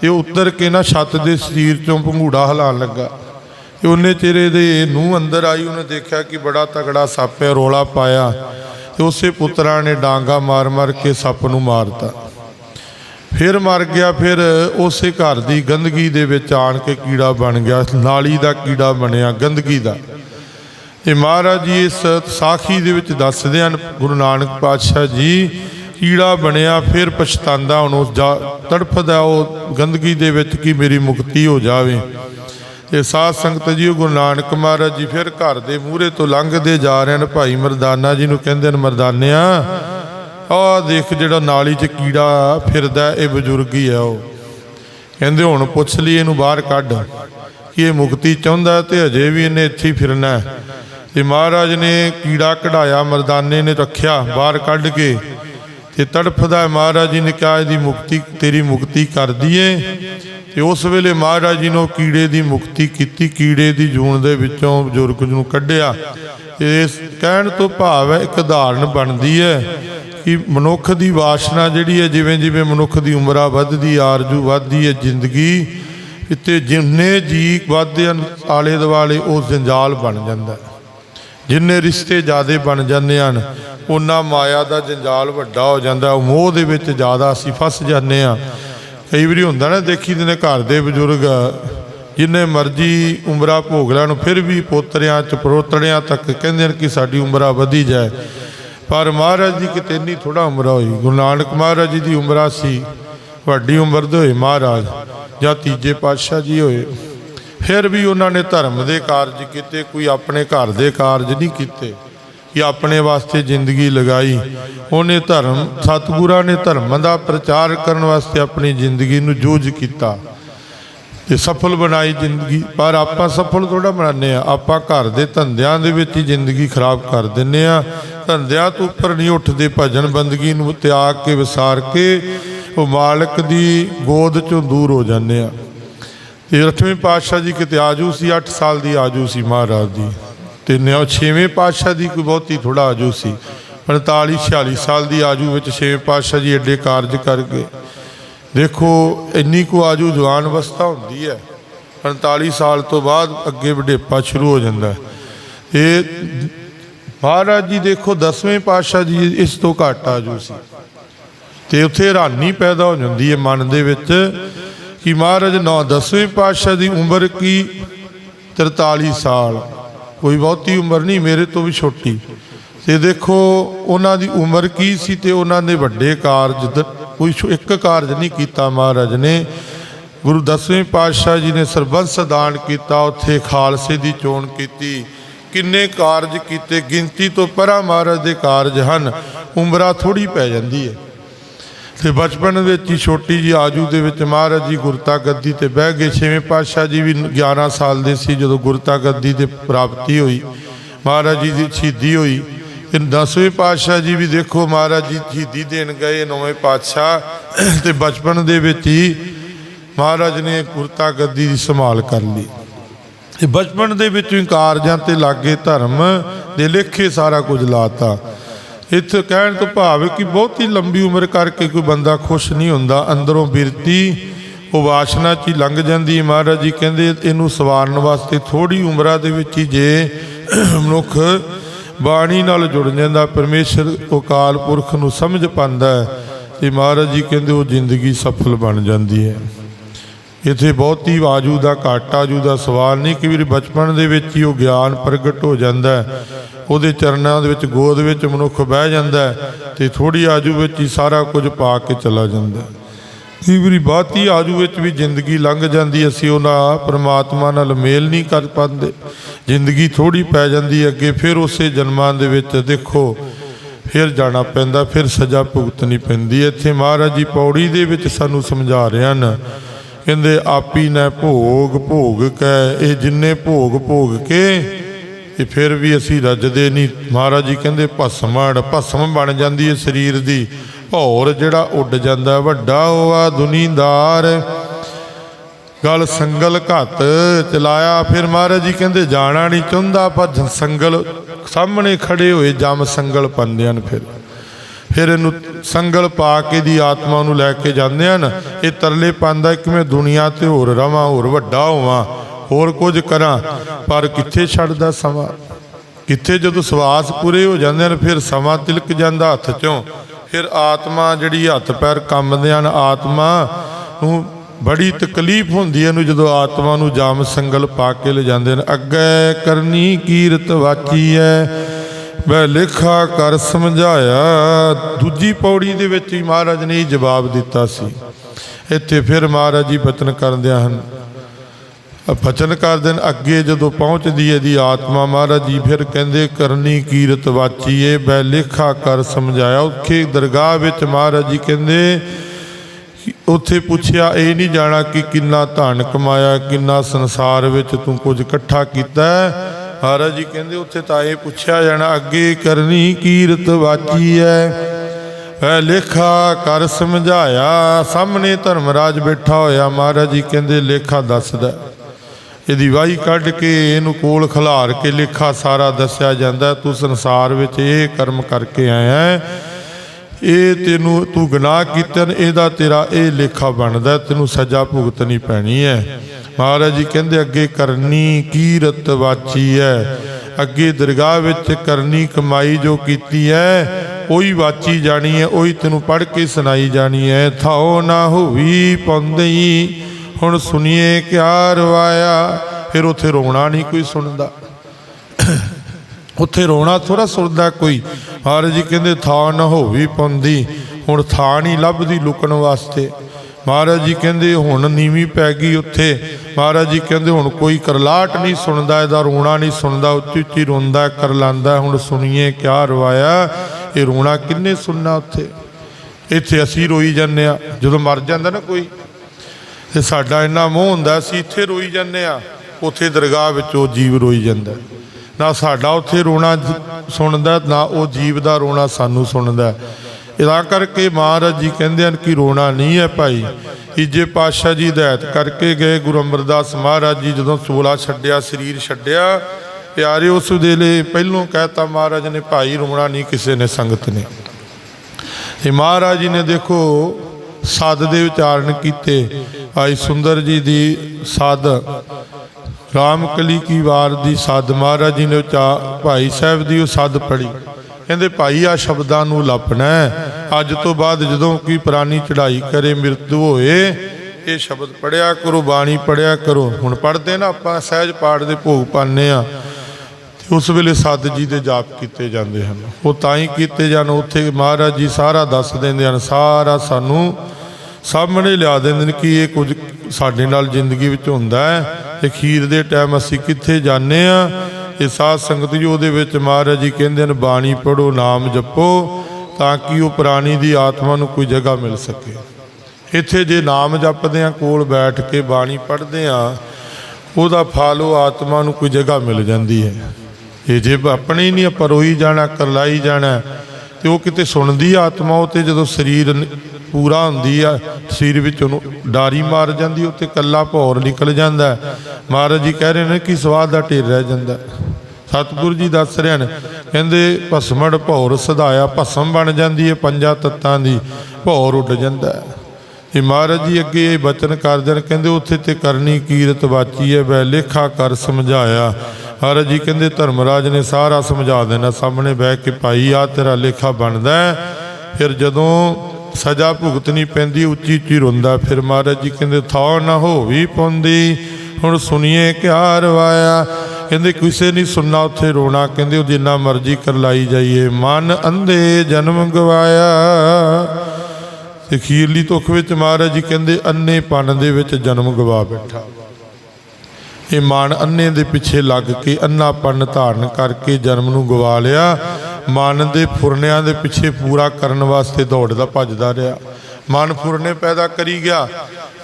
ਤੇ ਉਹ ਉੱਤਰ ਕੇ ਨਾ ਛੱਤ ਦੇ ਸਰੀਰ 'ਚੋਂ ਪੰਘੂੜਾ ਹਿਲਾਉਣ ਲੱਗਾ। ਤੇ ਉਹਨੇ ਚਿਹਰੇ ਦੇ ਨੂੰ ਅੰਦਰ ਆਈ, ਉਹਨੇ ਦੇਖਿਆ ਕਿ ਬੜਾ ਤਗੜਾ ਸੱਪ ਹੈ, ਰੋਲਾ ਪਾਇਆ। ਤੇ ਉਸੇ ਪੁੱਤਰਾਂ ਨੇ ਡਾਂਗਾ ਮਾਰ ਮਾਰ ਕੇ ਸੱਪ ਨੂੰ ਮਾਰਤਾ। ਫਿਰ ਮਰ ਗਿਆ, ਫਿਰ ਉਸੇ ਘਰ ਦੀ ਗੰਦਗੀ ਦੇ ਵਿੱਚ ਆਣ ਕੇ ਕੀੜਾ ਬਣ ਗਿਆ। ਨਾਲੀ ਦਾ ਕੀੜਾ ਬਣਿਆ, ਗੰਦਗੀ ਦਾ। ਇਹ ਮਹਾਰਾਜ ਜੀ ਇਸ ਸਾਖੀ ਦੇ ਵਿੱਚ ਦੱਸਦੇ ਹਨ, ਗੁਰੂ ਨਾਨਕ ਪਾਤਸ਼ਾਹ ਜੀ, ਕੀੜਾ ਬਣਿਆ, ਫਿਰ ਪਛਤਾਉਂਦਾ ਹੁਣ ਉਸ ਜਾ- ਤੜਫਦਾ ਉਹ ਗੰਦਗੀ ਦੇ ਵਿੱਚ ਕਿ ਮੇਰੀ ਮੁਕਤੀ ਹੋ ਜਾਵੇ। ਇਹ ਸਾਧ ਸੰਗਤ ਜੀ ਉਹ ਗੁਰੂ ਨਾਨਕ ਮਹਾਰਾਜ ਜੀ ਫਿਰ ਘਰ ਦੇ ਮੂਹਰੇ ਤੋਂ ਲੰਘਦੇ ਜਾ ਰਹੇ ਹਨ ਭਾਈ ਮਰਦਾਨਾ ਜੀ ਨੂੰ ਕਹਿੰਦੇ ਨੇ ਮਰਦਾਨਿਆ, ਆਹ ਦੇਖ ਜਿਹੜਾ ਨਾਲੀ 'ਚ ਕੀੜਾ ਫਿਰਦਾ, ਇਹ ਬਜ਼ੁਰਗ ਹੀ ਆ ਉਹ। ਕਹਿੰਦੇ ਹੁਣ ਪੁੱਛ ਲਈ ਇਹਨੂੰ ਬਾਹਰ ਕੱਢ, ਕਿ ਇਹ ਮੁਕਤੀ ਚਾਹੁੰਦਾ ਤੇ ਅਜੇ ਵੀ ਇਹਨੇ ਇੱਥੇ ਹੀ ਫਿਰਨਾ ਤੇ ਮਹਾਰਾਜ ਨੇ ਕੀੜਾ ਕਢਾਇਆ, ਮਰਦਾਨੇ ਨੇ ਰੱਖਿਆ ਬਾਹਰ ਕੱਢ ਕੇ। ਤੇ ਤੜਫਦਾ ਮਹਾਰਾਜ ਜੀ ਨੇ ਕਿਹਾ, ਇਹਦੀ ਮੁਕਤੀ, ਤੇਰੀ ਮੁਕਤੀ ਕਰ ਦਈਏ ਤੇ ਉਸ ਵੇਲੇ ਮਹਾਰਾਜ ਜੀ ਨੇ ਕੀੜੇ ਦੀ ਮੁਕਤੀ ਕੀਤੀ, ਕੀੜੇ ਦੀ ਜੂਨ ਦੇ ਵਿੱਚੋਂ ਬਜ਼ੁਰਗ ਨੂੰ ਕੱਢਿਆ ਇਸ ਕਹਿਣ ਤੋਂ ਭਾਵ ਹੈ, ਇੱਕ ਉਦਾਹਰਨ ਬਣਦੀ ਹੈ ਕਿ ਮਨੁੱਖ ਦੀ ਵਾਸ਼ਨਾ ਜਿਹੜੀ ਹੈ, ਜਿਵੇਂ ਜਿਵੇਂ ਮਨੁੱਖ ਦੀ ਉਮਰਾਂ ਵੱਧਦੀ, ਆਰਜੂ ਵੱਧਦੀ ਹੈ ਜ਼ਿੰਦਗੀ ਤੇ ਜਿੰਨੇ ਜੀ ਵੱਧਦੇ ਹਨ ਆਲੇ ਦੁਆਲੇ ਉਹ ਜੰਜਾਲ ਬਣ ਜਾਂਦਾ ਹੈ। ਜਿੰਨੇ ਰਿਸ਼ਤੇ ਜ਼ਿਆਦੇ ਬਣ ਜਾਂਦੇ ਹਨ ਉਹਨਾਂ ਮਾਇਆ ਦਾ ਜੰਜਾਲ ਵੱਡਾ ਹੋ ਜਾਂਦਾ ਉਹ ਮੋਹ ਦੇ ਵਿੱਚ ਜ਼ਿਆਦਾ ਅਸੀਂ ਫਸ ਜਾਂਦੇ ਆ ਕਈ ਵਾਰੀ ਹੁੰਦਾ ਨਾ, ਦੇਖੀ ਦੇ ਨੇ ਘਰ ਦੇ ਬਜ਼ੁਰਗ, ਜਿੰਨੇ ਮਰਜ਼ੀ ਉਮਰਾ ਭੋਗ ਲੈਣ, ਫਿਰ ਵੀ ਪੋਤਰਿਆਂ ਚ ਪਰੋਤੜਿਆਂ ਤੱਕ ਕਹਿੰਦੇ ਨੇ ਕਿ ਸਾਡੀ ਉਮਰਾ ਵਧੀ ਜਾਏ। ਪਰ ਮਹਾਰਾਜ ਜੀ ਕਿਤੇ ਨਹੀਂ ਥੋੜਾ ਉਮਰਾ ਹੋਈ, ਗੁਰੂ ਨਾਨਕ ਮਹਾਰਾਜ ਜੀ ਦੀ ਉਮਰਾ ਸੀ, ਵੱਡੀ ਉਮਰ ਦੇ ਹੋਏ ਮਹਾਰਾਜ, ਜਾਂ ਤੀਜੇ ਪਾਤਸ਼ਾਹ ਜੀ ਹੋਏ। ਫਿਰ ਵੀ ਉਹਨਾਂ ਨੇ ਧਰਮ ਦੇ ਕਾਰਜ ਕੀਤੇ, ਕੋਈ ਆਪਣੇ ਘਰ ਦੇ ਕਾਰਜ ਨਹੀਂ ਕੀਤੇ। ਕਿ ਆਪਣੇ ਵਾਸਤੇ ਜ਼ਿੰਦਗੀ ਲਗਾਈ। ਉਹਨੇ ਧਰਮ, ਸਤਿਗੁਰਾਂ ਨੇ ਧਰਮ ਦਾ ਪ੍ਰਚਾਰ ਕਰਨ ਵਾਸਤੇ ਆਪਣੀ ਜ਼ਿੰਦਗੀ ਨੂੰ ਜੂਝ ਕੀਤਾ। ਤੇ ਸਫਲ ਬਣਾਈ ਜ਼ਿੰਦਗੀ। ਪਰ ਆਪਾਂ ਸਫਲ ਥੋੜਾ ਬਣਾਉਂਦੇ ਆ ਆਪਾਂ ਘਰ ਦੇ ਧੰਦਿਆਂ ਦੇ ਵਿੱਚ ਹੀ ਜ਼ਿੰਦਗੀ ਖਰਾਬ ਕਰ ਦਿੰਨੇ ਆ ਧੰਦਿਆਂ ਤੋਂ ਉੱਪਰ ਨਹੀਂ ਉੱਠਦੇ। ਭਜਨ ਬੰਦਗੀ ਨੂੰ ਤਿਆਗ ਕੇ, ਵਿਸਾਰ ਕੇ, ਉਹ ਮਾਲਕ ਦੀ ਗੋਦ ਚੋਂ ਦੂਰ ਹੋ ਜਾਂਦੇ ਆ ਤੇ ਅੱਠਵੇਂ ਪਾਤਸ਼ਾਹ ਜੀ ਕਿਤੇ ਆਜੂ ਸੀ 8 ਸਾਲ ਦੀ ਆਜੂ ਸੀ ਮਹਾਰਾਜ ਦੀ। ਤੇ ਨਿਆ ਛੇਵੇਂ ਪਾਤਸ਼ਾਹ ਦੀ ਕੋਈ ਬਹੁਤੀ ਥੋੜਾ ਆਜੂ ਸੀ। 45 46 ਸਾਲ ਦੀ ਆਜੂ ਵਿੱਚ ਛੇਵੇਂ ਪਾਤਸ਼ਾਹ ਜੀ ਐਡੇ ਕਾਰਜ ਕਰ ਗਏ। ਦੇਖੋ, ਇੰਨੀ ਕੁ ਆਜੂ ਜਵਾਨ ਅਵਸਥਾ ਹੁੰਦੀ ਹੈ। 45 ਸਾਲ ਤੋਂ ਬਾਅਦ ਅੱਗੇ ਵਡੇਪਾ ਸ਼ੁਰੂ ਹੋ ਜਾਂਦਾ ਇਹ ਮਹਾਰਾਜ ਜੀ ਦੇਖੋ 10ਵੇਂ ਪਾਤਸ਼ਾਹ ਜੀ ਇਸ ਤੋਂ ਘੱਟ ਆਜੂ ਸੀ। ਤੇ ਉੱਥੇ ਹੈਰਾਨੀ ਪੈਦਾ ਹੋ ਜਾਂਦੀ ਹੈ ਮਨ ਦੇ ਵਿੱਚ ਕਿ ਮਹਾਰਾਜ 9 10ਵੇਂ ਪਾਤਸ਼ਾਹ ਦੀ ਉਮਰ ਕੀ? 43 ਸਾਲ। ਕੋਈ ਬਹੁਤੀ ਉਮਰ ਨਹੀਂ, ਮੇਰੇ ਤੋਂ ਵੀ ਛੋਟੀ। ਤੇ ਦੇਖੋ, ਉਹਨਾਂ ਦੀ ਉਮਰ ਕੀ ਸੀ ਤੇ ਉਹਨਾਂ ਨੇ ਵੱਡੇ ਕਾਰਜ ਦ- ਕੋਈ ਇੱਕ ਕਾਰਜ ਨਹੀਂ ਕੀਤਾ ਮਹਾਰਾਜ ਨੇ। ਗੁਰੂ ਦਸਵੇਂ ਪਾਤਸ਼ਾਹ ਜੀ ਨੇ ਸਰਬੰਸ ਦਾਨ ਕੀਤਾ, ਉੱਥੇ ਖਾਲਸੇ ਦੀ ਚੋਣ ਕੀਤੀ। ਕਿੰਨੇ ਕਾਰਜ ਕੀਤੇ, ਗਿਣਤੀ ਤੋਂ ਪਰਾਂ ਮਹਾਰਾਜ ਦੇ ਕਾਰਜ ਹਨ। ਉਮਰਾ ਥੋੜੀ ਪੈ ਜਾਂਦੀ ਹੈ। ਤੇ ਬਚਪਨ ਵਿੱਚ ਹੀ ਛੋਟੀ ਜੀ ਆਜੂ ਦੇ ਵਿੱਚ ਮਹਾਰਾਜ ਜੀ ਗੁਰਤਾ ਗੱਦੀ ਤੇ ਬਹਿ ਗਏ। ਛੇਵੇਂ ਪਾਤਸ਼ਾਹ ਜੀ ਵੀ 11 ਸਾਲ ਦੇ ਸੀ ਜਦੋਂ ਗੁਰਤਾ ਗੱਦੀ ਤੇ ਪ੍ਰਾਪਤੀ ਹੋਈ। ਮਹਾਰਾਜ ਜੀ ਦੀ ਸ਼ਹੀਦੀ ਹੋਈ। ਤੇ 10ਵੇਂ ਪਾਤਸ਼ਾਹ ਜੀ ਵੀ ਦੇਖੋ ਮਹਾਰਾਜ ਜੀ ਸ਼ਹੀਦੀ ਦੇਣ ਗਏ ਨੌਵੇਂ ਪਾਤਸ਼ਾਹ। ਤੇ ਬਚਪਨ ਦੇ ਵਿੱਚ ਹੀ ਮਹਾਰਾਜ ਨੇ ਗੁਰਤਾ ਗੱਦੀ ਦੀ ਸੰਭਾਲ ਕਰ ਲਈ। ਤੇ ਬਚਪਨ ਦੇ ਵਿੱਚ ਹੀ ਕਾਰਜਾਂ ਤੇ ਲਾਗੇ ਧਰਮ ਦੇ ਲੇਖੇ ਸਾਰਾ ਕੁਝ ਲਾਤਾ ਇੱਥੇ ਕਹਿਣ ਤੋਂ ਭਾਵ ਹੈ ਕਿ ਬਹੁਤੀ ਲੰਬੀ ਉਮਰ ਕਰਕੇ ਕੋਈ ਬੰਦਾ ਖੁਸ਼ ਨਹੀਂ ਹੁੰਦਾ, ਅੰਦਰੋਂ ਬਿਰਤੀ ਉਹ ਵਾਸ਼ਨਾ ਚ ਹੀ ਲੰਘ ਜਾਂਦੀ ਹੈ ਮਹਾਰਾਜ ਜੀ। ਕਹਿੰਦੇ ਇਹਨੂੰ ਸਵਾਰਨ ਵਾਸਤੇ ਥੋੜੀ ਉਮਰਾਂ ਦੇ ਵਿੱਚ ਹੀ ਜੇ ਮਨੁੱਖ ਬਾਣੀ ਨਾਲ ਜੁੜ ਜਾਂਦਾ, ਪਰਮੇਸ਼ਰ ਅਕਾਲ ਪੁਰਖ ਨੂੰ ਸਮਝ ਪਾਉਂਦਾ ਹੈ ਤੇ ਮਹਾਰਾਜ ਜੀ ਕਹਿੰਦੇ ਉਹ ਜ਼ਿੰਦਗੀ ਸਫਲ ਬਣ ਜਾਂਦੀ ਹੈ। ਇੱਥੇ ਬਹੁਤੀ ਆਜੂ ਦਾ ਘੱਟ ਆਜੂ ਦਾ ਸਵਾਲ ਨਹੀਂ ਕਿ ਵੀ ਬਚਪਨ ਦੇ ਵਿੱਚ ਹੀ ਉਹ ਗਿਆਨ ਪ੍ਰਗਟ ਹੋ ਜਾਂਦਾ ਹੈ। ਉਹਦੇ ਚਰਨਾਂ ਦੇ ਵਿੱਚ, ਗੋਦ ਵਿੱਚ ਮਨੁੱਖ ਬਹਿ ਜਾਂਦਾ ਹੈ ਤੇ ਥੋੜੀ ਆਜੂ ਵਿੱਚ ਹੀ ਸਾਰਾ ਕੁਝ ਪਾ ਕੇ ਚਲਾ ਜਾਂਦਾ ਹੈ। ਕਈ ਵਾਰੀ ਬਹੁਤੀ ਆਜੂ ਵਿੱਚ ਵੀ ਜ਼ਿੰਦਗੀ ਲੰਘ ਜਾਂਦੀ ਅਸੀਂ ਉਹਨਾਂ ਪ੍ਰਮਾਤਮਾ ਨਾਲ ਮੇਲ ਨਹੀਂ ਕਰ ਪਾਉਂਦੇ। ਜ਼ਿੰਦਗੀ ਥੋੜੀ ਪੈ ਜਾਂਦੀ ਅੱਗੇ, ਫਿਰ ਉਸੇ ਜਨਮਾਂ ਦੇ ਵਿੱਚ ਦੇਖੋ, ਫਿਰ ਜਾਣਾ ਪੈਂਦਾ, ਫਿਰ ਸਜ਼ਾ ਭੁਗਤਣੀ ਪੈਂਦੀ ਇੱਥੇ ਮਹਾਰਾਜ ਜੀ ਪੌੜੀ ਦੇ ਵਿੱਚ ਸਾਨੂੰ ਸਮਝਾ ਰਹੇ ਹਨ ਕਹਿੰਦੇ, ਆਪੀ ਨੇ ਭੋਗ ਭੋਗ ਕੈ, ਇਹ ਜਿੰਨੇ ਭੋਗ ਭੋਗ ਕੇ ਤੇ ਫਿਰ ਵੀ ਅਸੀਂ ਰੱਜਦੇ ਨਹੀਂ। ਮਹਾਰਾਜ ਜੀ ਕਹਿੰਦੇ ਭਸਮੜ ਭਸਮ ਬਣ ਜਾਂਦੀ ਹੈ ਸਰੀਰ ਦੀ, ਭੌਰ ਜਿਹੜਾ ਉੱਡ ਜਾਂਦਾ, ਵੱਡਾ ਹੋਆ ਦੁਨੀਦਾਰ। ਗਲ ਸੰਗਲ ਘੱਤ ਚਲਾਇਆ। ਫਿਰ ਮਹਾਰਾਜ ਜੀ ਕਹਿੰਦੇ, ਜਾਣਾ ਨਹੀਂ ਚਾਹੁੰਦਾ ਪਰ ਸੰਗਲ ਸਾਹਮਣੇ ਖੜੇ ਹੋਏ ਜਮ ਸੰਗਲ ਪੰਦੇ ਹਨ ਫਿਰ। ਫਿਰ ਇਹਨੂੰ ਸੰਗਲ ਪਾ ਕੇ ਦੀ ਆਤਮਾ ਨੂੰ ਲੈ ਕੇ ਜਾਂਦੇ ਹਨ। ਇਹ ਤਰਲੇ ਪਾਉਂਦਾ ਕਿ ਮੈਂ ਦੁਨੀਆ ਤੇ ਹੋਰ ਰਵਾਂ, ਹੋਰ ਵੱਡਾ ਹੋਵਾਂ, ਹੋਰ ਕੁਝ ਕਰਾਂ। ਪਰ ਕਿੱਥੇ ਛੱਡਦਾ ਸਮਾਂ? ਕਿੱਥੇ ਜਦੋਂ ਸਵਾਸ ਪੂਰੇ ਹੋ ਜਾਂਦੇ ਹਨ, ਫਿਰ ਸਮਾਂ ਤਿਲਕ ਜਾਂਦਾ ਹੱਥ ਚੋਂ। ਫਿਰ ਆਤਮਾ ਜਿਹੜੀ ਹੱਥ ਪੈਰ ਕੰਮਦੇ ਹਨ, ਆਤਮਾ ਨੂੰ ਬੜੀ ਤਕਲੀਫ ਹੁੰਦੀ ਹੈ ਇਹਨੂੰ ਜਦੋਂ ਆਤਮਾ ਨੂੰ ਜਾਮ ਸੰਗਲ ਪਾ ਕੇ ਲੈ ਜਾਂਦੇ ਨੇ ਅੱਗੇ ਕਰਨੀ ਕੀਰਤ ਵਾਚੀ ਹੈ ਮੈਂ ਲੇਖਾ ਕਰ ਸਮਝਾਇਆ। ਦੂਜੀ ਪੌੜੀ ਦੇ ਵਿੱਚ ਹੀ ਮਹਾਰਾਜ ਨੇ ਜਵਾਬ ਦਿੱਤਾ ਸੀ। ਇੱਥੇ ਫਿਰ ਮਹਾਰਾਜ ਜੀ ਬਚਨ ਕਰਦਿਆਂ ਹਨ। ਬਚਨ ਕਰਦੇ ਨੇ ਅੱਗੇ ਜਦੋਂ ਪਹੁੰਚਦੀ ਹੈ ਦੀ ਆਤਮਾ, ਮਹਾਰਾਜ ਜੀ ਫਿਰ ਕਹਿੰਦੇ, ਕਰਨੀ ਕੀਰਤ ਵਾਚੀਏ ਬੈ ਲੇਖਾ ਕਰ ਸਮਝਾਇਆ। ਉੱਥੇ ਦਰਗਾਹ ਵਿੱਚ ਮਹਾਰਾਜ ਜੀ ਕਹਿੰਦੇ, ਉੱਥੇ ਪੁੱਛਿਆ, ਇਹ ਨਹੀਂ ਜਾਣਾ ਕਿ ਕਿੰਨਾ ਧਨ ਕਮਾਇਆ, ਕਿੰਨਾ ਸੰਸਾਰ ਵਿੱਚ ਤੂੰ ਕੁਝ ਇਕੱਠਾ ਕੀਤਾ ਹੈ। ਮਹਾਰਾਜ ਜੀ ਕਹਿੰਦੇ, ਉੱਥੇ ਤਾਂ ਇਹ ਪੁੱਛਿਆ ਜਾਣਾ, ਅੱਗੇ ਕਰਨੀ ਕੀਰਤ ਵਾਚੀ ਹੈ ਐ ਲੇਖਾ ਕਰ ਸਮਝਾਇਆ, ਸਾਹਮਣੇ ਧਰਮਰਾਜ ਬੈਠਾ ਹੋਇਆ, ਮਹਾਰਾਜ ਜੀ ਕਹਿੰਦੇ, ਲੇਖਾ ਦੱਸਦਾ। ਇਹਦੀ ਵਾਹੀ ਕੱਢ ਕੇ ਇਹਨੂੰ ਕੋਲ ਖਿਲਾਰ ਕੇ ਲੇਖਾ ਸਾਰਾ ਦੱਸਿਆ ਜਾਂਦਾ, ਤੂੰ ਸੰਸਾਰ ਵਿੱਚ ਇਹ ਕਰਮ ਕਰਕੇ ਆਇਆ ਹੈ ਇਹ ਤੈਨੂੰ ਤੂੰ ਗੁਨਾਹ ਕੀਤੇ ਨੇ, ਇਹਦਾ ਤੇਰਾ ਇਹ ਲੇਖਾ ਬਣਦਾ, ਤੈਨੂੰ ਸਜ਼ਾ ਭੁਗਤਣੀ ਪੈਣੀ ਹੈ। ਮਹਾਰਾਜ ਜੀ ਕਹਿੰਦੇ, ਅੱਗੇ ਕਰਨੀ ਕੀਰਤ ਵਾਚੀ ਹੈ। ਅੱਗੇ ਦਰਗਾਹ ਵਿੱਚ ਕਰਨੀ ਕਮਾਈ ਜੋ ਕੀਤੀ ਹੈ, ਉਹੀ ਵਾਚੀ ਜਾਣੀ ਹੈ, ਉਹੀ ਤੈਨੂੰ ਪੜ੍ਹ ਕੇ ਸੁਣਾਈ ਜਾਣੀ ਹੈ। ਥਾਓ ਨਾ ਹੋਵੀ ਪੰਦਈ, ਹੁਣ ਸੁਣੀਏ ਕਿਆ ਰਵਾਇਆ ਫਿਰ ਉੱਥੇ ਰੋਣਾ ਨਹੀਂ ਕੋਈ ਸੁਣਦਾ। ਉੱਥੇ ਰੋਣਾ ਥੋੜਾ ਸੁਣਦਾ ਕੋਈ। ਮਹਾਰਾਜ ਜੀ ਕਹਿੰਦੇ ਥਾਂ ਨਾ ਹੋਵੀ ਪੰਦੀ, ਹੁਣ ਥਾਂ ਨਹੀਂ ਲੱਭਦੀ ਲੁਕਣ ਵਾਸਤੇ। ਮਹਾਰਾਜ ਜੀ ਕਹਿੰਦੇ ਹੁਣ ਨੀਵੀਂ ਪੈ ਗਈ ਉੱਥੇ। ਮਹਾਰਾਜ ਜੀ ਕਹਿੰਦੇ ਹੁਣ ਕੋਈ ਕਰਲਾਟ ਨਹੀਂ ਸੁਣਦਾ, ਇਹਦਾ ਰੋਣਾ ਨਹੀਂ ਸੁਣਦਾ, ਉੱਚੀ ਉੱਚੀ ਰੋਂਦਾ ਕਰਲਾਂਦਾ ਹੁਣ ਸੁਣੀਏ ਕਿਆ ਰਵਾਇਆ, ਇਹ ਰੋਣਾ ਕਿੰਨੇ ਸੁਣਨਾ ਉੱਥੇ। ਇੱਥੇ ਅਸੀਂ ਰੋਈ ਜਾਂਦੇ ਆ ਜਦੋਂ ਮਰ ਜਾਂਦਾ ਨਾ ਕੋਈ, ਤੇ ਸਾਡਾ ਇੰਨਾ ਮੋਹ ਹੁੰਦਾ, ਅਸੀਂ ਇੱਥੇ ਰੋਈ ਜਾਂਦੇ ਆ ਉੱਥੇ ਦਰਗਾਹ ਵਿੱਚ ਉਹ ਜੀਵ ਰੋਈ ਜਾਂਦਾ। ਨਾ ਸਾਡਾ ਉੱਥੇ ਰੋਣਾ ਸੁਣਦਾ, ਨਾ ਉਹ ਜੀਵ ਦਾ ਰੋਣਾ ਸਾਨੂੰ ਸੁਣਦਾ। ਇਹਦਾ ਕਰਕੇ ਮਹਾਰਾਜ ਜੀ ਕਹਿੰਦੇ ਹਨ ਕਿ ਰੋਣਾ ਨਹੀਂ ਹੈ ਭਾਈ। ਤੀਜੇ ਪਾਤਸ਼ਾਹ ਜੀ ਹਦਾਇਤ ਕਰਕੇ ਗਏ, ਗੁਰੂ ਅਮਰਦਾਸ ਮਹਾਰਾਜ ਜੀ ਜਦੋਂ 16 ਛੱਡਿਆ, ਸਰੀਰ ਛੱਡਿਆ, ਪਿਆਰੇ ਉਸ ਵੇਲੇ ਪਹਿਲੋਂ ਕਹਿਤਾ ਮਹਾਰਾਜ ਨੇ, ਭਾਈ, ਰੋਣਾ ਨਹੀਂ, ਕਿਸੇ ਨੇ, ਸੰਗਤ ਨੇ। ਇਹ ਮਹਾਰਾਜ ਜੀ ਨੇ ਦੇਖੋ ਸੱਦ ਦੇ ਉਚਾਰਨ ਕੀਤੇ। ਭਾਈ ਸੁੰਦਰ ਜੀ ਦੀ ਸੱਦ ਰਾਮਕਲੀ ਕੀ ਵਾਰ ਦੀ ਸੱਦ ਮਹਾਰਾਜ ਜੀ ਨੇ ਉਚਾ ਭਾਈ ਸਾਹਿਬ ਦੀ ਉਹ ਸੱਦ ਪੜੀ ਕਹਿੰਦੇ, ਭਾਈ ਆ ਸ਼ਬਦਾਂ ਨੂੰ ਲੱਪਣਾ ਅੱਜ ਤੋਂ ਬਾਅਦ ਜਦੋਂ ਕੋਈ ਪ੍ਰਾਨੀ ਚੜਾਈ ਕਰੇ, ਮ੍ਰਿਤੂ ਹੋਏ, ਇਹ ਸ਼ਬਦ ਪੜਿਆ ਕਰੋ, ਬਾਣੀ ਪੜਿਆ ਕਰੋ। ਹੁਣ ਪੜਦੇ ਨਾ ਆਪਾਂ, ਸਹਿਜ ਪਾਠ ਦੇ ਭੋਗ ਪਾਉਂਦੇ ਆ ਤੇ ਉਸ ਵੇਲੇ ਸੱਦ ਜੀ ਦੇ ਜਾਪ ਕੀਤੇ ਜਾਂਦੇ ਹਨ। ਉਹ ਤਾਂ ਹੀ ਕੀਤੇ ਜਾਣ, ਉੱਥੇ ਮਹਾਰਾਜ ਜੀ ਸਾਰਾ ਦੱਸ ਦਿੰਦੇ ਹਨ, ਸਾਰਾ ਸਾਨੂੰ ਸਾਹਮਣੇ ਲਿਆ ਦਿੰਦੇ ਨੇ ਕਿ ਇਹ ਕੁਝ ਸਾਡੇ ਨਾਲ ਜ਼ਿੰਦਗੀ ਵਿੱਚ ਹੁੰਦਾ ਹੈ। ਤੇ ਖੀਰ ਦੇ ਟਾਈਮ ਅਸੀਂ ਕਿੱਥੇ ਜਾਂਦੇ ਆ? ਇਹ ਸਾਧ ਸੰਗਤ ਜੀ ਉਹਦੇ ਵਿੱਚ ਮਹਾਰਾਜ ਜੀ ਕਹਿੰਦੇ ਨੇ ਬਾਣੀ ਪੜੋ ਨਾਮ ਜਪੋ, ਤਾਂ ਕਿ ਉਹ ਪ੍ਰਾਣੀ ਦੀ ਆਤਮਾ ਨੂੰ ਕੋਈ ਜਗ੍ਹਾ ਮਿਲ ਸਕੇ। ਇੱਥੇ ਜੇ ਨਾਮ ਜਪਦੇ ਆ, ਕੋਲ ਬੈਠ ਕੇ ਬਾਣੀ ਪੜ੍ਹਦੇ ਆ, ਉਹਦਾ ਫਲ, ਉਹ ਆਤਮਾ ਨੂੰ ਕੋਈ ਜਗ੍ਹਾ ਮਿਲ ਜਾਂਦੀ ਹੈ। ਇਹ ਜੇ ਆਪਣੇ ਹੀ ਨਹੀਂ, ਆਪਾਂ ਰੋਈ ਜਾਣਾ, ਕਰਲਾਈ ਜਾਣਾ, ਤੇ ਉਹ ਕਿਤੇ ਸੁਣਦੀ ਆਤਮਾ, ਉਹ ਤੇ ਜਦੋਂ ਸਰੀਰ ਪੂਰਾ ਹੁੰਦੀ ਆ, ਸਰੀਰ ਵਿੱਚ ਉਹਨੂੰ ਡਾਰੀ ਮਾਰ ਜਾਂਦੀ ਉਹ ਤੇ ਕੱਲਾ ਭੌਰ ਨਿਕਲ ਜਾਂਦਾ। ਮਹਾਰਾਜ ਜੀ ਕਹਿ ਰਹੇ ਨੇ ਕਿ ਸਵਾਦ ਦਾ ਢੇਰ ਰਹਿ ਜਾਂਦਾ। ਸਤਿਗੁਰੂ ਜੀ ਦੱਸ ਰਹੇ ਨੇ, ਕਹਿੰਦੇ ਭਸਮੜ ਭੌਰ ਸਦਾਇਆ, ਭਸਮ ਬਣ ਜਾਂਦੀ ਹੈ ਪੰਜਾਂ ਤੱਤਾਂ ਦੀ, ਭੌਰ ਉੱਡ ਜਾਂਦਾ ਹੈ। ਇਹ ਮਹਾਰਾਜ ਜੀ ਅੱਗੇ ਇਹ ਬਚਨ ਕਰਦੇ ਨੇ, ਕਹਿੰਦੇ ਉੱਥੇ ਤੇ ਕਰਨੀ ਕੀਰਤ ਵਾਚੀ ਹੈ ਵੈ ਲੇਖਾ ਕਰ ਸਮਝਾਇਆ। ਮਹਾਰਾਜ ਜੀ ਕਹਿੰਦੇ ਧਰਮਰਾਜ ਨੇ ਸਾਰਾ ਸਮਝਾ ਦੇਣਾ, ਸਾਹਮਣੇ ਬਹਿ ਕੇ ਭਾਈ ਆ ਤੇਰਾ ਲੇਖਾ ਬਣਦਾ ਫਿਰ ਜਦੋਂ ਸਜ਼ਾ ਭੁਗਤਣੀ ਪੈਂਦੀ, ਉੱਚੀ ਉੱਚੀ ਰੋਂਦਾ। ਫਿਰ ਮਹਾਰਾਜ ਜੀ ਕਹਿੰਦੇ ਥਾ ਨਾ ਹੋਵੀ ਪੁੰਦੀ। ਹੁਣ ਸੁਣੀਏ ਕਿਆ ਰਵਾਇਆ ਕਹਿੰਦੇ, ਕਿਸੇ ਨਹੀਂ ਸੁਣਨਾ, ਉੱਥੇ ਰੋਣਾ। ਕਹਿੰਦੇ, ਉਹ ਜਿੰਨਾ ਮਰਜ਼ੀ ਕਰਲਾਈ ਜਾਈਏ। ਮਨ ਅੰਧੇ ਜਨਮ ਗਵਾਇਆ। ਤੇ ਅਖੀਰਲੀ ਤੁਖ ਵਿੱਚ ਮਹਾਰਾਜ ਜੀ ਕਹਿੰਦੇ, ਅੰਨੇ ਪਨ ਦੇ ਵਿੱਚ ਜਨਮ ਗਵਾ ਬੈਠਾ। ਇਹ ਮਾਨ ਅੰਨੇ ਦੇ ਪਿੱਛੇ ਲੱਗ ਕੇ ਅੰਨਾਪਨ ਧਾਰਨ ਕਰਕੇ ਜਨਮ ਨੂੰ ਗਵਾ ਲਿਆ। ਮਨ ਦੇ ਫੁਰਨਿਆਂ ਦੇ ਪਿੱਛੇ ਪੂਰਾ ਕਰਨ ਵਾਸਤੇ ਦੌੜਦਾ ਭੱਜਦਾ ਰਿਹਾ। ਮਨ ਫੁਰਨੇ ਪੈਦਾ ਕਰੀ ਗਿਆ।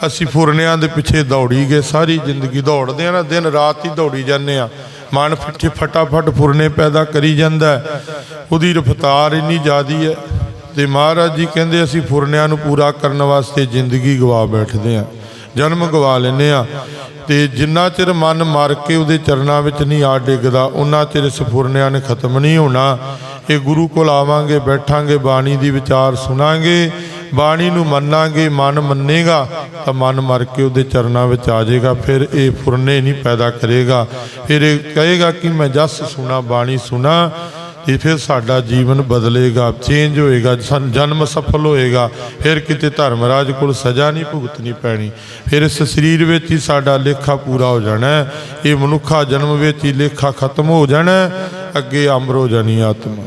ਅਸੀਂ ਫੁਰਨਿਆਂ ਦੇ ਪਿੱਛੇ ਦੌੜੀ ਗਏ। ਸਾਰੀ ਜ਼ਿੰਦਗੀ ਦੌੜਦੇ ਆ ਨਾ, ਦਿਨ ਰਾਤ ਹੀ ਦੌੜੀ ਜਾਂਦੇ ਆ ਮਨ ਫਿੱਟੇ ਫਟਾਫਟ ਫੁਰਨੇ ਪੈਦਾ ਕਰੀ ਜਾਂਦਾ ਉਹਦੀ ਰਫਤਾਰ ਇੰਨੀ ਜ਼ਿਆਦੀ ਹੈ ਤੇ ਮਹਾਰਾਜ ਜੀ ਕਹਿੰਦੇ ਅਸੀਂ ਫੁਰਨਿਆਂ ਨੂੰ ਪੂਰਾ ਕਰਨ ਵਾਸਤੇ ਜ਼ਿੰਦਗੀ ਗਵਾ ਬੈਠਦੇ ਆ ਜਨਮ ਗਵਾ ਲੈਨੇ ਆ ਤੇ ਜਿੰਨਾ ਚਿਰ ਮਨ ਮਰ ਕੇ ਉਹਦੇ ਚਰਨਾਂ ਵਿੱਚ ਨਹੀਂ ਆ ਡਿੱਗਦਾ, ਉਹਨਾਂ ਚਿਰ ਇਸ ਫੁਰਨਿਆਂ ਨੇ ਖਤਮ ਨਹੀਂ ਹੋਣਾ। ਇਹ ਗੁਰੂ ਕੋਲ ਆਵਾਂਗੇ, ਬੈਠਾਂਗੇ, ਬਾਣੀ ਦੀ ਵਿਚਾਰ ਸੁਣਾਂਗੇ, ਬਾਣੀ ਨੂੰ ਮੰਨਾਂਗੇ, ਮਨ ਮੰਨੇਗਾ, ਤਾਂ ਮਨ ਮਰ ਕੇ ਉਹਦੇ ਚਰਨਾਂ ਵਿੱਚ ਆ ਜਾਏਗਾ, ਫਿਰ ਇਹ ਫੁਰਨੇ ਨਹੀਂ ਪੈਦਾ ਕਰੇਗਾ। ਫਿਰ ਇਹ ਕਹੇਗਾ ਕਿ ਮੈਂ ਜਸ ਸੁਣਾ, ਬਾਣੀ ਸੁਣਾ ਇਹ ਫਿਰ ਸਾਡਾ ਜੀਵਨ ਬਦਲੇਗਾ ਚੇਂਜ ਹੋਏਗਾ ਸਨ- ਜਨਮ ਸਫਲ ਹੋਏਗਾ। ਫਿਰ ਕਿਤੇ ਧਰਮਰਾਜ ਕੋਲ ਸਜ਼ਾ ਨਹੀਂ ਭੁਗਤਣੀ ਪੈਣੀ। ਫਿਰ ਇਸ ਸਰੀਰ ਵਿੱਚ ਹੀ ਸਾਡਾ ਲੇਖਾ ਪੂਰਾ ਹੋ ਜਾਣਾ ਇਹ ਮਨੁੱਖਾ ਜਨਮ ਵਿੱਚ ਹੀ ਲੇਖਾ ਖਤਮ ਹੋ ਜਾਣਾ ਅੱਗੇ ਅਮਰ ਹੋ ਜਾਣੀ ਆਤਮਾ।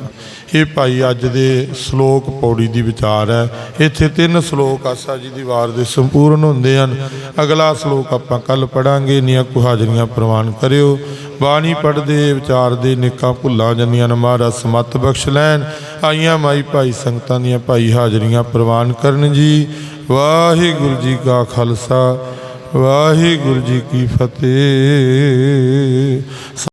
ਇਹ ਭਾਈ ਅੱਜ ਦੇ ਸ਼ਲੋਕ ਪੌੜੀ ਦੀ ਵਿਚਾਰ ਹੈ। ਇੱਥੇ ਤਿੰਨ ਸ਼ਲੋਕ ਆਸਾ ਜੀ ਦੀ ਵਾਰ ਦੇ ਸੰਪੂਰਨ ਹੁੰਦੇ ਹਨ। ਅਗਲਾ ਸ਼ਲੋਕ ਆਪਾਂ ਕੱਲ ਪੜਾਂਗੇ ਨੀਆਂ ਕੁ ਹਾਜ਼ਰੀਆਂ ਪ੍ਰਵਾਨ ਕਰਿਓ। ਬਾਣੀ ਪੜਦੇ ਵਿਚਾਰਦੇ, ਨਿੱਕਾ ਭੁੱਲਾਂ ਜੰਨੀਆਂ ਨੇ ਮਹਾਰਾਜ, ਸਮਤ ਬਖਸ਼ ਲੈਣ। ਆਈਆਂ ਮਾਈ ਭਾਈ ਸੰਗਤਾਂ ਦੀਆਂ ਭਾਈ ਹਾਜ਼ਰੀਆਂ ਪ੍ਰਵਾਨ ਕਰਨ ਜੀ। ਵਾਹਿਗੁਰੂ ਜੀ ਕਾ ਖਾਲਸਾ, ਵਾਹਿਗੁਰੂ ਜੀ ਕੀ ਫਤਿਹ।